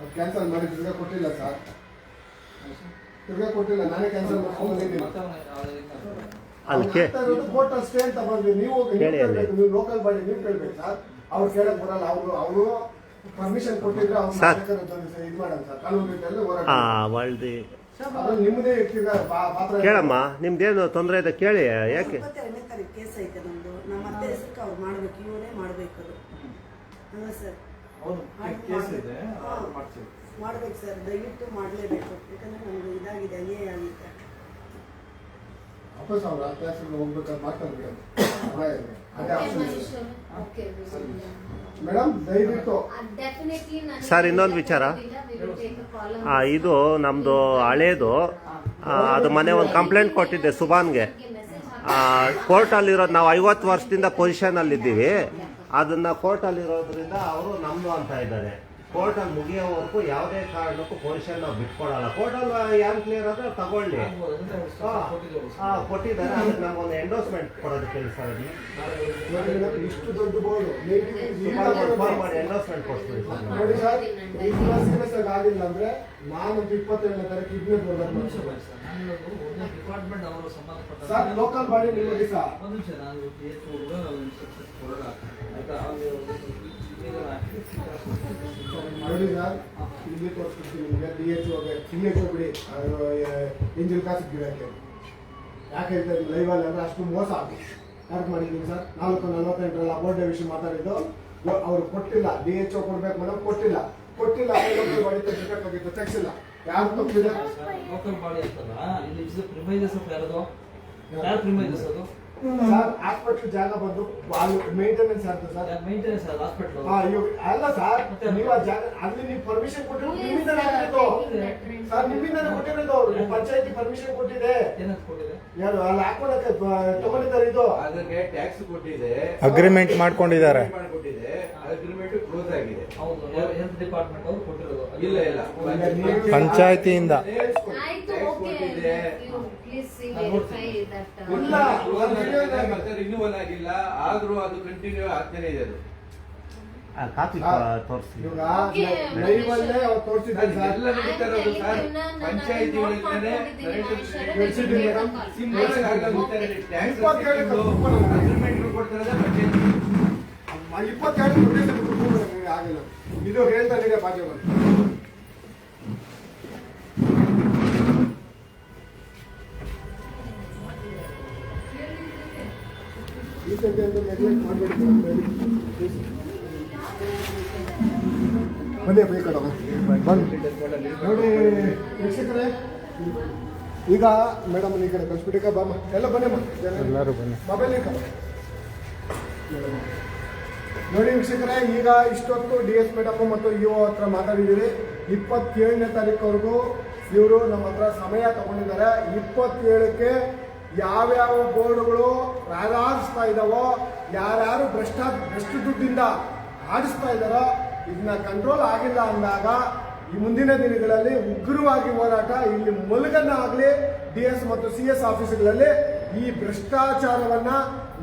ಅದು ಕ್ಯಾನ್ಸಲ್ ಮಾಡಿದ್ರೆ ಕೊಟ್ಟಿಲ್ಲ ಸರ್. ತಿರ್ಗಾ ಕೊಟ್ಟಿಲ್ಲ ನಾನೇ ಕ್ಯಾನ್ಸಲ್ ಮಾಡ್ಕೊಂಡು ಬಂದಿದ್ದೀನಿ. ಮತ್ತೆ ಅವ್ನು ಯಾವ್ದು ಅಲ್ಲಿ ಕೇ ಕೋರ್ಟ್ ಅಷ್ಟೇ ಅಂತ ನೀವು ಲೋಕಲ್ ಬಾಡಿ ನೀವು ಕೇಳ್ಬೇಕು ಸರ್. ಅವ್ರು ಕೇಳಕ್ ಬರಲ್ಲ ಅವರು ಅವರು ಪರ್ಮಿಷನ್ ಕೊಟ್ಟಿದ್ರೆ ಅವ್ರು ಸರ್. ಇದು ಮಾಡಲ್ಲ ಸರ್. ಕಾನೂನು ಹೋರಾಟ ನಿಮ್ಮದೇ ಕೇಳಮ್ಮ ನಿಮ್ದೇನು ತೊಂದರೆ ಇದೆ? ಕೇಳಿ ಯಾಕೆ? ಕೇಸ್ ಐತೆ ನಮ್ದು. ನಮ್ಮ ಅತ್ತೆ ಹೆಸರಿಗೆ ಅವ್ರು ಮಾಡ್ಬೇಕು ಇವರೇ ಮಾಡ್ಬೇಕು ಅದು. ಅಲ್ಲ ಸರ್? ಹೌದು ಕೇಸ್ ಇದೆ ಮಾಡ್ತೀವಿ. ಮಾಡ್ಬೇಕು ಸರ್ ದಯವಿಟ್ಟು ಮಾಡಲೇಬೇಕು. ಯಾಕಂದ್ರೆ ನಮ್ಗೆ ಇದಾಗಿದೆ ಅನ್ಯಾಯ ಆಗಿದೆ ವಾಪಸ್ ಅವ್ರ ಕೆಲಸಕ್ಕೆ ಹೋಗ್ಬೇಕಾದ್ರೆ ಮಾತಾಡ್ಬೇಕು ಮೇಡಮ್ ದಯವಿಟ್ಟು. ಡೆಫಿನೆಟ್ಲಿ ಸರ್, ಇನ್ನೊಂದು ವಿಚಾರ. ಆ, ಇದು ನಮ್ಮದು ಹಳೇದು. ಅದು ಮನೆ ಒಂದು ಕಂಪ್ಲೇಂಟ್ ಕೊಟ್ಟಿದ್ದೆ ಸುಬಾನ್ಗೆ ಕೋರ್ಟಲ್ಲಿರೋದು ನಾವು ಐವತ್ತು ವರ್ಷದಿಂದ ಪೊಸಿಷನಲ್ಲಿದ್ದೀವಿ ಅದನ್ನು ಕೋರ್ಟಲ್ಲಿರೋದ್ರಿಂದ ಅವರು ನಮ್ದು ಅಂತ ಇದ್ದಾರೆ. ಕೋರ್ಟಲ್ಲಿ ಮುಗಿಯೋವರೆಗೂ ಯಾವುದೇ ಕಾರಣಕ್ಕೂ ಪೊಸಿಷನ್ ನಾವು ಬಿಟ್ಕೊಡಲ್ಲ. ಕೋರ್ಟಲ್ಲಿ ಯಾರು ಕ್ಲಿಯರ್ ಆದರೆ ತಗೊಳ್ಳಿ. ಕೊಟ್ಟಿದ್ದಾರೆ ಅದಕ್ಕೆ ನಮಗೊಂದು ಎಂಡೋಸ್ಮೆಂಟ್ ಕೊಡೋದು ಕೆಲಸ ಇಷ್ಟು ದೊಡ್ಡ ಬೋರ್ಡ್ ಫಾರ್ಮ್ ಮಾಡಿ ಎಂಡೋಸ್ಮೆಂಟ್ ಕೊಡ್ತೀವಿ ಸರ್ ನೋಡಿ ಸರ್ ಇದು ಸೀರಿಯಸ್ ಆಗಿಲ್ಲ ಅಂದ್ರೆ ನಾನು ಇಪ್ಪತ್ತೇಳನೇ ತಾರೀಕು ಕಿಡ್ನಿ ಬರೋದು ಡಿಪಾರ್ಟ್ಮೆಂಟ್ ಅವರು ಸಂಬಂಧಪಟ್ಟ ಸರ್ ಲೋಕಲ್ ಬಾಡಿ ನಿಮಗೆ ಸರ್ ಒಂದು ನಿಮಿಷ ನಾನು ಕೊಡೋಣ. ಆಯ್ತಾ? ಅವ್ರಿಗೆ ನೋಡಿ ಸರ್ ಇಲ್ಲಿ ತೋರಿಸ್ಬಿಡ್ತೀನಿ ನಿಮಗೆ. ಡಿ ಎಚ್ ಓಗೆ ಡಿ ಎಚ್ ಓ ಬಿಡಿ. ಇಂಜಿನ್ ಕಾಸು ಗಿಡಕ್ಕೆ ಯಾಕೆ ಹೇಳ್ತಾ ಇದ್ದೀನಿ? ಲೈವಲ್ಲಿ ಅಂದ್ರೆ ಅಷ್ಟು ಮೋಸ ಆಗಿ ಯಾಕೆ ಮಾಡಿದ್ದೀನಿ ಸರ್? ನಾಲ್ಕು ನಲವತ್ತೆಂಟರಲ್ಲಿ ಅಬೋರ್ಡ್ ವಿಷಯ ಮಾತಾಡಿದ್ದು. ಅವರು ಕೊಟ್ಟಿಲ್ಲ. ಡಿ ಎಚ್ ಓ ಕೊಡ್ಬೇಕು ಮೇಡಮ್ ಕೊಟ್ಟಿಲ್ಲ. ಕೊಟ್ಟಿಲ್ಲ ಬಾಡಿ ತೆಗಿಬೇಕಾಗಿತ್ತು ತೆಗ್ಸಿಲ್ಲ. ಯಾರು ತಪ್ಪಿದೆ? ಯಾರದು? ಯಾರು ಪ್ರಿಮೈಸಸ್ ಅದು? ಸರ್ ಹಾಸ್ಪಿಟಲ್ ಜಾಗ ಬಂದು ಮೇಂಟೆನೆನ್ಸ್ ಆಗ್ತದೆ ಸರ್ ಮೇಂಟೆನೆನ್ಸ್ ಅಲ್ಲ ಹಾಸ್ಪಿಟಲ್ ಹಾ, ಇವ್- ಅಲ್ಲ ಸರ್ ನೀವು ಆ ಜಾಗ ಅಲ್ಲಿ ನೀವು ಪರ್ಮಿಷನ್ ಕೊಟ್ಟಿರೋದು ನಿಮ್ಮಿಂದನೇ ಆಗಿರೋದು ಸರ್ ನಿಮ್ಮಿಂದನೇ ಕೊಟ್ಟಿರೋದು. ಪಂಚಾಯತಿ ಪರ್ಮಿಷನ್ ಕೊಟ್ಟಿದೆ. ಏನಂತ ಕೊಟ್ಟಿದೆ? ಯಾರು ಅಲ್ಲಿ ಹಾಕೊಳಕ್ಕೆ ತಗೊಂಡಿದ್ದಾರೆ ಇದು. ಅದಕ್ಕೆ ಟ್ಯಾಕ್ಸ್ ಕೊಟ್ಟಿದೆ. ಅಗ್ರಿಮೆಂಟ್ ಮಾಡ್ಕೊಂಡಿದ್ದಾರೆ. ಕೊಟ್ಟಿದೆ ಅಗ್ರಿಮೆಂಟ್ ಕ್ಲೋಸ್ ಆಗಿದೆ. ಹೌದು ಹೆಲ್ತ್ ಡಿಪಾರ್ಟ್ಮೆಂಟ್ ಅವ್ರು ಕೊಟ್ಟಿರೋದು. ಇಲ್ಲ ಇಲ್ಲ. ಪಂಚಾಯತಿಯಿಂದ. ಆಯ್ತು ಓಕೆ ಕೊಟ್ಟಿದೆ. ವೆರಿಫೈ. ದಟ್ ಇಲ್ಲ. ಮತ್ತೆ ರಿನ್ಯೂವಲ್ ಆಗಿಲ್ಲ. ಆದ್ರೂ ಅದು ಕಂಟಿನ್ಯೂ ಆಗ್ತಾನೆ ಇದೆ ಅದು. ಆ, ಕಾಪಿ ತೋರಿಸಿ. ಅವ್ರು ತೋರಿಸಿದ್ದಾರೆ ಸರ್ ಎಲ್ಲ ಸರ್. ಪಂಚಾಯತಿ ಇಪ್ಪತ್ತೆರಡು ಆಗಿಲ್ಲ. ಇದು ಹೇಳ್ತಾ ಇದೆ ಬಾಜು ಬನ್ನಿ ಬೇಕಲ್ಲ ಬನ್ನಿ ನೋಡಿ ವೀಕ್ಷಕರೇ ಈಗ ಮೇಡಮ್ ಈ ಕಡೆ ಕಳ್ಸ್ಬಿಟ್ಟಿಕ ಬಾಮ ಎಲ್ಲ ಬನ್ನಿ ಎಲ್ಲರೂ ಬನ್ನಿ. ಮೊಬೈಲ್ ನೋಡಿ ವೀಕ್ಷಕರೇ ಈಗ ಇಷ್ಟೊತ್ತು ಡಿ ಎಸ್ ಮೇಡಮ್ ಮತ್ತು ಯು ಹತ್ರ ಮಾತಾಡಿದ್ದೀವಿ. ಇಪ್ಪತ್ತೇಳನೇ ತಾರೀಕವರೆಗೂ ಇವರು ನಮ್ಮ ಹತ್ರ ಸಮಯ ತಗೊಂಡಿದ್ದಾರೆ. ಇಪ್ಪತ್ತೇಳಕ್ಕೆ ಯಾವ್ಯಾವ ಬೋರ್ಡ್ಗಳು ರಾರಾಡಿಸ್ತಾ ಇದ್ದಾವೋ ಯಾರ್ಯಾರು ಭ್ರಷ್ಟ ಭ್ರಷ್ಟ ದುಡ್ಡಿಂದ ಆಡಿಸ್ತಾ ಇದ್ದಾರೋ ಇದನ್ನ ಕಂಟ್ರೋಲ್ ಆಗಿಲ್ಲ ಅಂದಾಗ ಈ ಮುಂದಿನ ದಿನಗಳಲ್ಲಿ ಉಗ್ರವಾಗಿ ಹೋರಾಟ, ಇಲ್ಲಿ ಮುಲಗನ್ನ ಆಗಲಿ ಡಿ ಎಸ್ ಮತ್ತು ಸಿ ಎಸ್ ಆಫೀಸ್ಗಳಲ್ಲಿ ಈ ಭ್ರಷ್ಟಾಚಾರವನ್ನ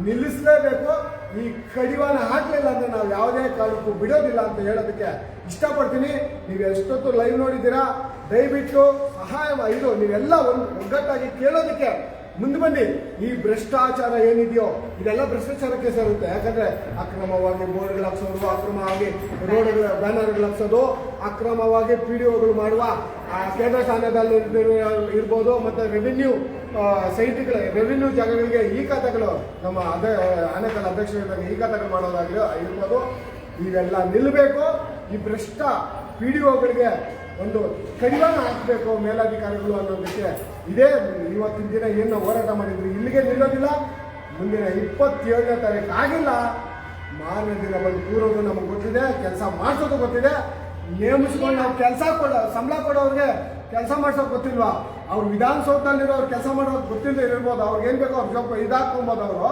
ನಿಲ್ಲಿಸಲೇಬೇಕು. ಈ ಕಡಿವಾಣ ಹಾಕಲಿಲ್ಲ ಅಂದ್ರೆ ನಾವು ಯಾವುದೇ ಕಾರಣಕ್ಕೂ ಬಿಡೋದಿಲ್ಲ ಅಂತ ಹೇಳೋದಕ್ಕೆ ಇಷ್ಟಪಡ್ತೀನಿ. ನೀವು ಎಷ್ಟೊತ್ತು ಲೈವ್ ನೋಡಿದ್ದೀರಾ? ದಯವಿಟ್ಟು ಸಹಾಯ ಇದು ನೀವೆಲ್ಲ ಒಂದು ಒಗ್ಗಟ್ಟಾಗಿ ಕೇಳೋದಕ್ಕೆ ಮುಂದೆ ಬನ್ನಿ. ಈ ಭ್ರಷ್ಟಾಚಾರ ಏನಿದೆಯೋ, ಇದೆಲ್ಲ ಭ್ರಷ್ಟಾಚಾರಕ್ಕೆ ಸೇರುತ್ತೆ. ಯಾಕಂದ್ರೆ ಅಕ್ರಮವಾಗಿ ಬೋರ್ಡ್ಗಳು ಹಾಕ್ಸೋದು, ಅಕ್ರಮವಾಗಿ ರೋಡ್ಗಳ, ಬ್ಯಾನರ್ಗಳು ಹಾಕ್ಸೋದು, ಅಕ್ರಮವಾಗಿ ಪಿ ಡಿ ಒಗಳು ಮಾಡುವ ಕೇಂದ್ರ ಸ್ಥಾನದಲ್ಲಿ ಇರ್- ಇರ್ಬೋದು, ಮತ್ತೆ ರೆವಿನ್ಯೂ ಸೈಟ್ಗಳ ರೆವಿನ್ಯೂ ಜಾಗಗಳಿಗೆ ಈ ಖಾತೆಗಳು, ನಮ್ಮ ಅದೇ, ಆನೇಕಲ್ ಅಧ್ಯಕ್ಷರಿದ್ದಾಗ ಈ ಖಾತೆಗಳು ಮಾಡೋದಾಗಲಿ ಇರ್ಬೋದು, ಇವೆಲ್ಲ ನಿಲ್ಲಬೇಕು. ಈ ಭ್ರಷ್ಟ ಪಿ ಡಿ ಒಗಳಿಗೆ ಒಂದು ಕಡಿವಾಣ ಹಾಕಬೇಕು ಮೇಲಾಧಿಕಾರಿಗಳು ಅನ್ನೋದಕ್ಕೆ. ಇದೇ ಇವತ್ತಿನ ದಿನ ಏನು ಹೋರಾಟ ಮಾಡಿದ್ರು ಇಲ್ಲಿಗೆ ನಿಲ್ಲೋದಿಲ್ಲ. ಮುಂದಿನ ಇಪ್ಪತ್ತೇಳನೇ ತಾರೀಕು ಆಗಿಲ್ಲ. ಮಾರನೇ ದಿನ ಬಂದು ಕೂರೋದು ನಮಗೆ ಗೊತ್ತಿದೆ, ಕೆಲಸ ಮಾಡಿಸೋದು ಗೊತ್ತಿದೆ. ನೇಮಿಸ್ಕೊಂಡು ನಾವು ಕೆಲಸ ಕೊಡ, ಸಂಬಳ ಕೊಡೋರಿಗೆ ಕೆಲಸ ಮಾಡ್ಸೋಕೆ ಗೊತ್ತಿಲ್ವಾ? ಅವ್ರು ವಿಧಾನಸೌಧದಲ್ಲಿರೋ ಅವ್ರು ಕೆಲಸ ಮಾಡೋದು ಗೊತ್ತಿಲ್ಲದೆ ಇರ್ಬೋದು. ಅವ್ರಿಗೆ ಏನು ಬೇಕೋ ಅವ್ರು ಸ್ವಲ್ಪ ಇದಾಕೊಂಬೋದು ಅವರು.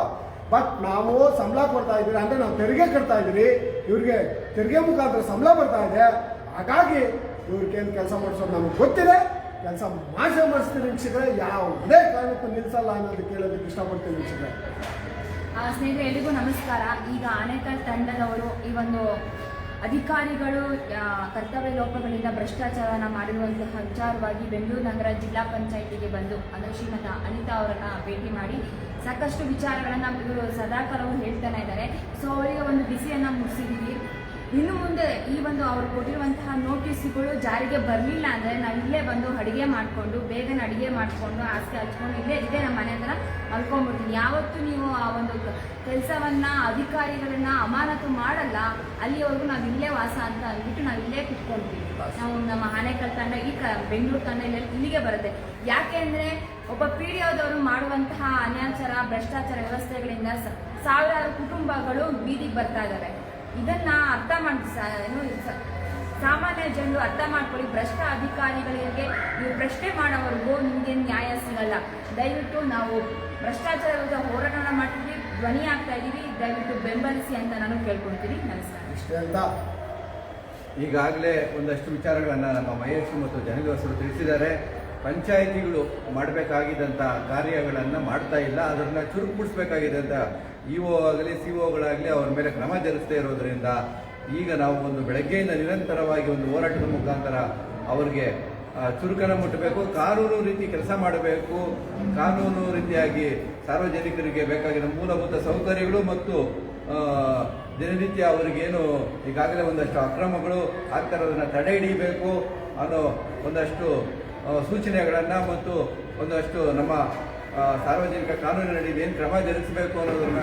ಬಟ್ ನಾವು ಸಂಬಳ ಕೊಡ್ತಾ ಇದ್ದೀರಿ ಅಂದರೆ ನಾವು ತೆರಿಗೆ ಕಟ್ತಾ ಇದ್ದೀರಿ ಇವ್ರಿಗೆ ತೆರಿಗೆ ಮುಖಾಂತರ ಸಂಬಳ ಬರ್ತಾ ಇದೆ. ಹಾಗಾಗಿ ಇವ್ರಿಗೇನು ಕೆಲಸ ಮಾಡಿಸೋದು ನಮಗೆ ಗೊತ್ತಿದೆ, ಕೆಲಸ ಮಾಡಿಸೇ ಮಾಡಿಸ್ತೀನಿ ವೀಕ್ಷಕರೇ, ಯಾವುದೇ ಕಾರಣಕ್ಕೂ ನಿಲ್ಲಿಸಲ್ಲ ಅನ್ನೋದು ಕೇಳೋದಕ್ಕೆ ಇಷ್ಟಪಡ್ತೀನಿ ನಿಮಿಷಿದ್ರೆ ಸ್ನೇಹಿತರೆ, ಎಲ್ರಿಗೂ ನಮಸ್ಕಾರ. ಈಗ ಆನೇಕಲ್ ತಂಡದವರು ಈ ಒಂದು ಅಧಿಕಾರಿಗಳು ಕರ್ತವ್ಯ ಲೋಪಗಳಿಂದ ಭ್ರಷ್ಟಾಚಾರನ ಮಾಡಿರುವಂತಹ ವಿಚಾರವಾಗಿ ಬೆಂಗಳೂರು ನಗರ ಜಿಲ್ಲಾ ಪಂಚಾಯಿತಿಗೆ ಬಂದು ಅಂದರೆ ಶ್ರೀಮತ ಅನಿತಾ ಅವರನ್ನ ಭೇಟಿ ಮಾಡಿ ಸಾಕಷ್ಟು ವಿಚಾರಗಳನ್ನು ಇವರು ಸದಾಕಾಲ ಅವರು ಹೇಳ್ತಾನೆ ಇದ್ದಾರೆ. ಸೊ ಅವರಿಗೆ ಒಂದು ಬಿಸಿಯನ್ನು ಮುಗಿಸಿದ್ದೀವಿ ಇನ್ನು ಮುಂದೆ ಈ ಒಂದು ಅವರು ಕೊಟ್ಟಿರುವಂತಹ ನೋಟಿಸ್ಗಳು ಜಾರಿಗೆ ಬರಲಿಲ್ಲ ಅಂದರೆ ನಾವು ಇಲ್ಲೇ ಬಂದು ಅಡುಗೆ ಮಾಡಿಕೊಂಡು, ಬೇಗನೆ ಅಡುಗೆ ಮಾಡಿಕೊಂಡು ಆಸೆ ಹಚ್ಕೊಂಡು ಇಲ್ಲೇ ಇದೇ ನಮ್ಮ ಮನೆ ಹತ್ರ ಮಲ್ಕೊಂಡ್ಬಿಡ್ತೀನಿ. ಯಾವತ್ತೂ ನೀವು ಆ ಒಂದು ಕೆಲಸವನ್ನ, ಅಧಿಕಾರಿಗಳನ್ನ ಅಮಾನತು ಮಾಡಲ್ಲ. ಅಲ್ಲಿವರೆಗೂ ನಾವು ಇಲ್ಲೇ ವಾಸ ಅಂತ ಅಂದ್ಬಿಟ್ಟು ನಾವು ಇಲ್ಲೇ ಕುತ್ಕೊಂಡ್ವಿ. ನಾವು ನಮ್ಮ ಆನೇಕಲ್ ತಂಡ, ಈ ಕ ಬೆಂಗಳೂರು ತಂಡ ಇಲ್ಲೇ ಇಲ್ಲಿಗೆ ಬರುತ್ತೆ. ಯಾಕೆ ಅಂದರೆ ಒಬ್ಬ ಪಿ ಡಿ ಒದವರು ಮಾಡುವಂತಹ ಅನ್ಯಾಚಾರ, ಭ್ರಷ್ಟಾಚಾರ ವ್ಯವಸ್ಥೆಗಳಿಂದ ಸಾವಿರಾರು ಕುಟುಂಬಗಳು ಬೀದಿಗೆ ಬರ್ತಾ ಇದ್ದಾರೆ ಇದನ್ನ ಅರ್ಥ ಮಾಡಿ ಏನು ಸಾಮಾನ್ಯ ಜನರು ಅರ್ಥ ಮಾಡ್ಕೊಳ್ಳಿ, ಭ್ರಷ್ಟ ಅಧಿಕಾರಿಗಳಿಗೆ ನೀವು ಪ್ರಶ್ನೆ ಮಾಡೋವರೆಗೂ ನಿಮಗೆ ನ್ಯಾಯ ಸಿಗಲ್ಲ. ದಯವಿಟ್ಟು ನಾವು ಭ್ರಷ್ಟಾಚಾರ ವಿರುದ್ಧ ಹೋರಾಟ ಮಾಡ್ತೀವಿ, ಧ್ವನಿ ಆಗ್ತಾ ಇದ್ದೀವಿ ದಯವಿಟ್ಟು ಬೆಂಬಲಿಸಿ ಅಂತ ನಾನು ಕೇಳ್ಕೊಳ್ತೀನಿ. ನಮಸ್ಕಾರ. ಇಷ್ಟೇ ಅಂತ. ಈಗಾಗಲೇ ಒಂದಷ್ಟು ವಿಚಾರಗಳನ್ನು ನಮ್ಮ ಮಹೇಶ್ ಮತ್ತು ಜನದಿವಸರು ತಿಳಿಸಿದ್ದಾರೆ. ಪಂಚಾಯಿತಿಗಳು ಮಾಡಬೇಕಾಗಿದ್ದಂಥ ಕಾರ್ಯಗಳನ್ನು ಮಾಡ್ತಾ ಇಲ್ಲ. ಅದನ್ನು ಚುರುಕುಗೊಳಿಸಬೇಕಾಗಿದ್ದಂಥ ಇ ಒ ಆಗಲಿ ಸಿ ಒಗಳಾಗಲಿ ಅವರ ಮೇಲೆ ಕ್ರಮ ಜರುಗಿಸದೇ ಇರೋದರಿಂದ ಈಗ ನಾವು ಒಂದು ಬೆಳಗ್ಗೆಯಿಂದ ನಿರಂತರವಾಗಿ ಒಂದು ಹೋರಾಟದ ಮುಖಾಂತರ ಅವರಿಗೆ ಚುರುಕರ ಮುಟ್ಟಬೇಕು. ಕಾನೂನು ರೀತಿ ಕೆಲಸ ಮಾಡಬೇಕು. ಕಾನೂನು ರೀತಿಯಾಗಿ ಸಾರ್ವಜನಿಕರಿಗೆ ಬೇಕಾಗಿರೋ ಮೂಲಭೂತ ಸೌಕರ್ಯಗಳು ಮತ್ತು ಆ, ದಿನನಿತ್ಯ ಅವರಿಗೇನು ಈಗಾಗಲೇ ಒಂದಷ್ಟು ಅಕ್ರಮಗಳು ಆಗ್ತಾ ಥರದನ್ನು ತಡೆ ಹಿಡಿಯಬೇಕು ಅನ್ನೋ ಒಂದಷ್ಟು ಆ, ಸೂಚನೆಗಳನ್ನು ಮತ್ತು ಒಂದಷ್ಟು ನಮ್ಮ ಸಾರ್ವಜನಿಕ ಕಾನೂನಿನಡಿ ಏನು ಕ್ರಮ ಜರುಗಿಸಬೇಕು ಅನ್ನೋದನ್ನ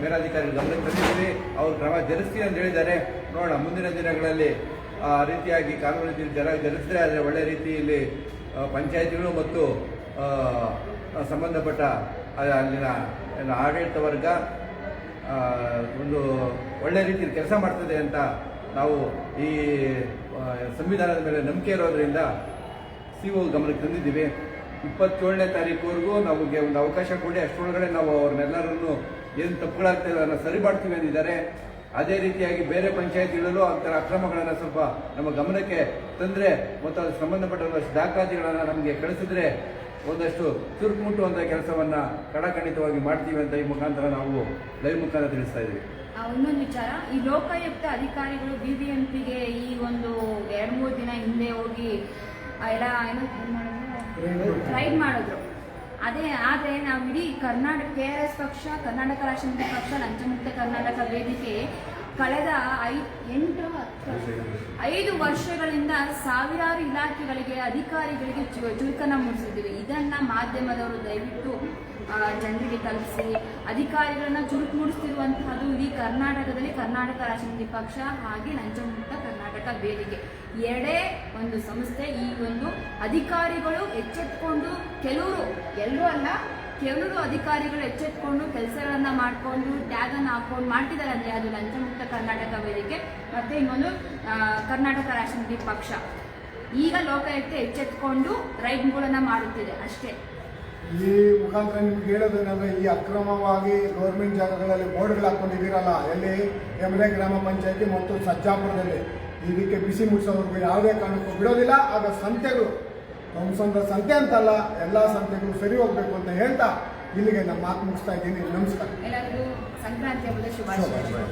ಮೇಲಾಧಿಕಾರಿಗಳು ಗಮನಕ್ಕೆ ತಂದಿದ್ದೀವಿ. ಅವರು ಕ್ರಮ ಜರುಗಿಸಿ ಅಂತ ಹೇಳಿದ್ದಾರೆ. ನೋಡೋಣ, ಮುಂದಿನ ದಿನಗಳಲ್ಲಿ ಆ ರೀತಿಯಾಗಿ ಕಾನೂನು ಜರ ಜರುಗಿಸಿದ್ರೆ ಆದರೆ ಒಳ್ಳೆ ರೀತಿಯಲ್ಲಿ ಪಂಚಾಯತಿಗಳು ಮತ್ತು ಸಂಬಂಧಪಟ್ಟ ಅಲ್ಲಿನ ಆಡಳಿತ ವರ್ಗ ಒಂದು ಒಳ್ಳೆ ರೀತಿಯಲ್ಲಿ ಕೆಲಸ ಮಾಡ್ತದೆ ಅಂತ ನಾವು ಈ ಸಂವಿಧಾನದ ಮೇಲೆ ನಂಬಿಕೆ ಇರೋದ್ರಿಂದ ಸಿ ಒ ಗಮನಕ್ಕೆ ತಂದಿದ್ದೀವಿ. ಇಪ್ಪತ್ತೇಳನೇ ತಾರೀಕುವರೆಗೂ ನಮಗೆ ಒಂದು ಅವಕಾಶ ಕೊಡಿ, ಅಷ್ಟರೊಳಗಡೆ ನಾವು ಅವ್ರನ್ನೆಲ್ಲರನ್ನು ಏನು ತಪ್ಪುಗಳಾಗ್ತಾ ಅದನ್ನು ಸರಿ ಮಾಡ್ತೀವಿ ಅಂದಿದ್ದಾರೆ. ಅದೇ ರೀತಿಯಾಗಿ ಬೇರೆ ಪಂಚಾಯತ್ಗಳಲ್ಲೂ ಆ ಥರ ಅಕ್ರಮಗಳನ್ನು ಸ್ವಲ್ಪ ನಮ್ಮ ಗಮನಕ್ಕೆ ತಂದರೆ, ಮತ್ತು ಅದಕ್ಕೆ ಸಂಬಂಧಪಟ್ಟ ಒಂದಷ್ಟು ದಾಖಲಾತಿಗಳನ್ನು ನಮಗೆ ಕಳಿಸಿದ್ರೆ ಒಂದಷ್ಟು ಚುರುಕು ಮುಟ್ಟುವಂಥ ಕೆಲಸವನ್ನು ಕಡಖಂಡಿತವಾಗಿ ಮಾಡ್ತೀವಿ ಅಂತ ಈ ಮುಖಾಂತರ ನಾವು ಲೈವ್ ಮುಖಾಂತರ ತಿಳಿಸ್ತಾ ಇದ್ದೀವಿ. ಇನ್ನೊಂದು ವಿಚಾರ, ಈ ಲೋಕಾಯುಕ್ತ ಅಧಿಕಾರಿಗಳು ಬಿ ಬಿ ಎಂ ಪಿಗೆ ಈ ಒಂದು ಎರಡು, ಮೂರು ದಿನ ಹಿಂದೆ ಹೋಗಿ ಎಲ್ಲ ಏನು? ರೈಡ್ ಮಾಡಿದ್ರು. ಅದೇ ಆದರೆ ನಾವು ಇಡೀ ಕರ್ನಾಟಕ ಕೆ ಆರ್ ಎಸ್ ಪಕ್ಷ ಕರ್ನಾಟಕ ರಾಷ್ಟ್ರ ಪಕ್ಷ ಲಂಚಮುಕ್ತ ಕರ್ನಾಟಕ ವೇದಿಕೆ ಕಳೆದ ಐ ಎಂಟು ಐದು ವರ್ಷಗಳಿಂದ ಸಾವಿರಾರು ಇಲಾಖೆಗಳಿಗೆ ಅಧಿಕಾರಿಗಳಿಗೆ ಚುರುಕನ ಚುರುಕನ್ನ ಮೂಡಿಸಿದ್ದೀವಿ. ಇದನ್ನ ಮಾಧ್ಯಮದವರು ದಯವಿಟ್ಟು ಜನರಿಗೆ ತಲುಪಿಸಿ. ಅಧಿಕಾರಿಗಳನ್ನ ಚುರುಕು ಮೂಡಿಸ್ತಿರುವಂತಹದ್ದು ಇಡೀ ಕರ್ನಾಟಕದಲ್ಲಿ ಕರ್ನಾಟಕ ರಾಷ್ಟ್ರ ಪಕ್ಷ ಹಾಗೆ ಲಂಚಮುಕ್ತ ಕರ್ನಾಟಕ ವೇದಿಕೆ. ಎರಡೇ ಒಂದು ಸಂಸ್ಥೆ, ಈ ಒಂದು ಅಧಿಕಾರಿಗಳು ಎಚ್ಚೆತ್ಕೊಂಡು ಕೆಲವರು ಎಲ್ಲರೂ ಅಲ್ಲ ಕೆಲವರು ಅಧಿಕಾರಿಗಳು ಎಚ್ಚೆತ್ಕೊಂಡು ಕೆಲಸಗಳನ್ನ ಮಾಡಿಕೊಂಡು ಟ್ಯಾಗ್ ಅನ್ನು ಹಾಕೊಂಡು ಮಾಡ್ತಿದ್ದಾರೆ. ಅಂದ್ರೆ ಅದು ಲಂಚಮುಕ್ತ ಕರ್ನಾಟಕ ವೇದಿಕೆ ಮತ್ತೆ ಇನ್ನೊಂದು ಕರ್ನಾಟಕ ರಾಷ್ಟ್ರಪತಿ ಪಕ್ಷ. ಈಗ ಲೋಕಾಯುಕ್ತ ಎಚ್ಚೆತ್ಕೊಂಡು ರೈಡ್ಗಳನ್ನ ಮಾಡುತ್ತಿದೆ ಅಷ್ಟೇ. ಈ ಮುಖಾಂತರ ನಿಮ್ಗೆ ಹೇಳೋದೇನಂದ್ರೆ, ಈ ಅಕ್ರಮವಾಗಿ ಗೌರ್ಮೆಂಟ್ ಜಾಗಗಳಲ್ಲಿ ಬೋರ್ಡ್ಗಳು ಹಾಕೊಂಡಿದ್ದೀರಲ್ಲ, ಎಲ್ಲಿ ಎಮರೆ ಗ್ರಾಮ ಪಂಚಾಯತಿ ಮತ್ತು ಸಜ್ಜಾಪುರದಲ್ಲಿ. ಇದಕ್ಕೆ ಬಿಸಿ ಮುಟ್ಟಿಸೋವರೆಗೂ ಯಾವುದೇ ಕಾರಣಕ್ಕೂ ಬಿಡೋದಿಲ್ಲ. ಆಗ ಸಂತೆಗಳು ಧ್ವಂಸಂದ್ರ ಸಂತೆ ಅಂತಲ್ಲ ಎಲ್ಲ ಸಂತೆಗಳು ಸರಿ ಹೋಗ್ಬೇಕು ಅಂತ ಹೇಳ್ತಾ ಇಲ್ಲಿಗೆ ನಮ್ಮ ಮಾತು ಮುಗಿಸ್ತಾ ಇದ್ದೀನಿ. ನಮಸ್ಕಾರ. ಎಲ್ಲರಿಗೂ ಸಂಕ್ರಾಂತಿ ಹಬ್ಬದ ಶುಭಾಶಯಗಳು.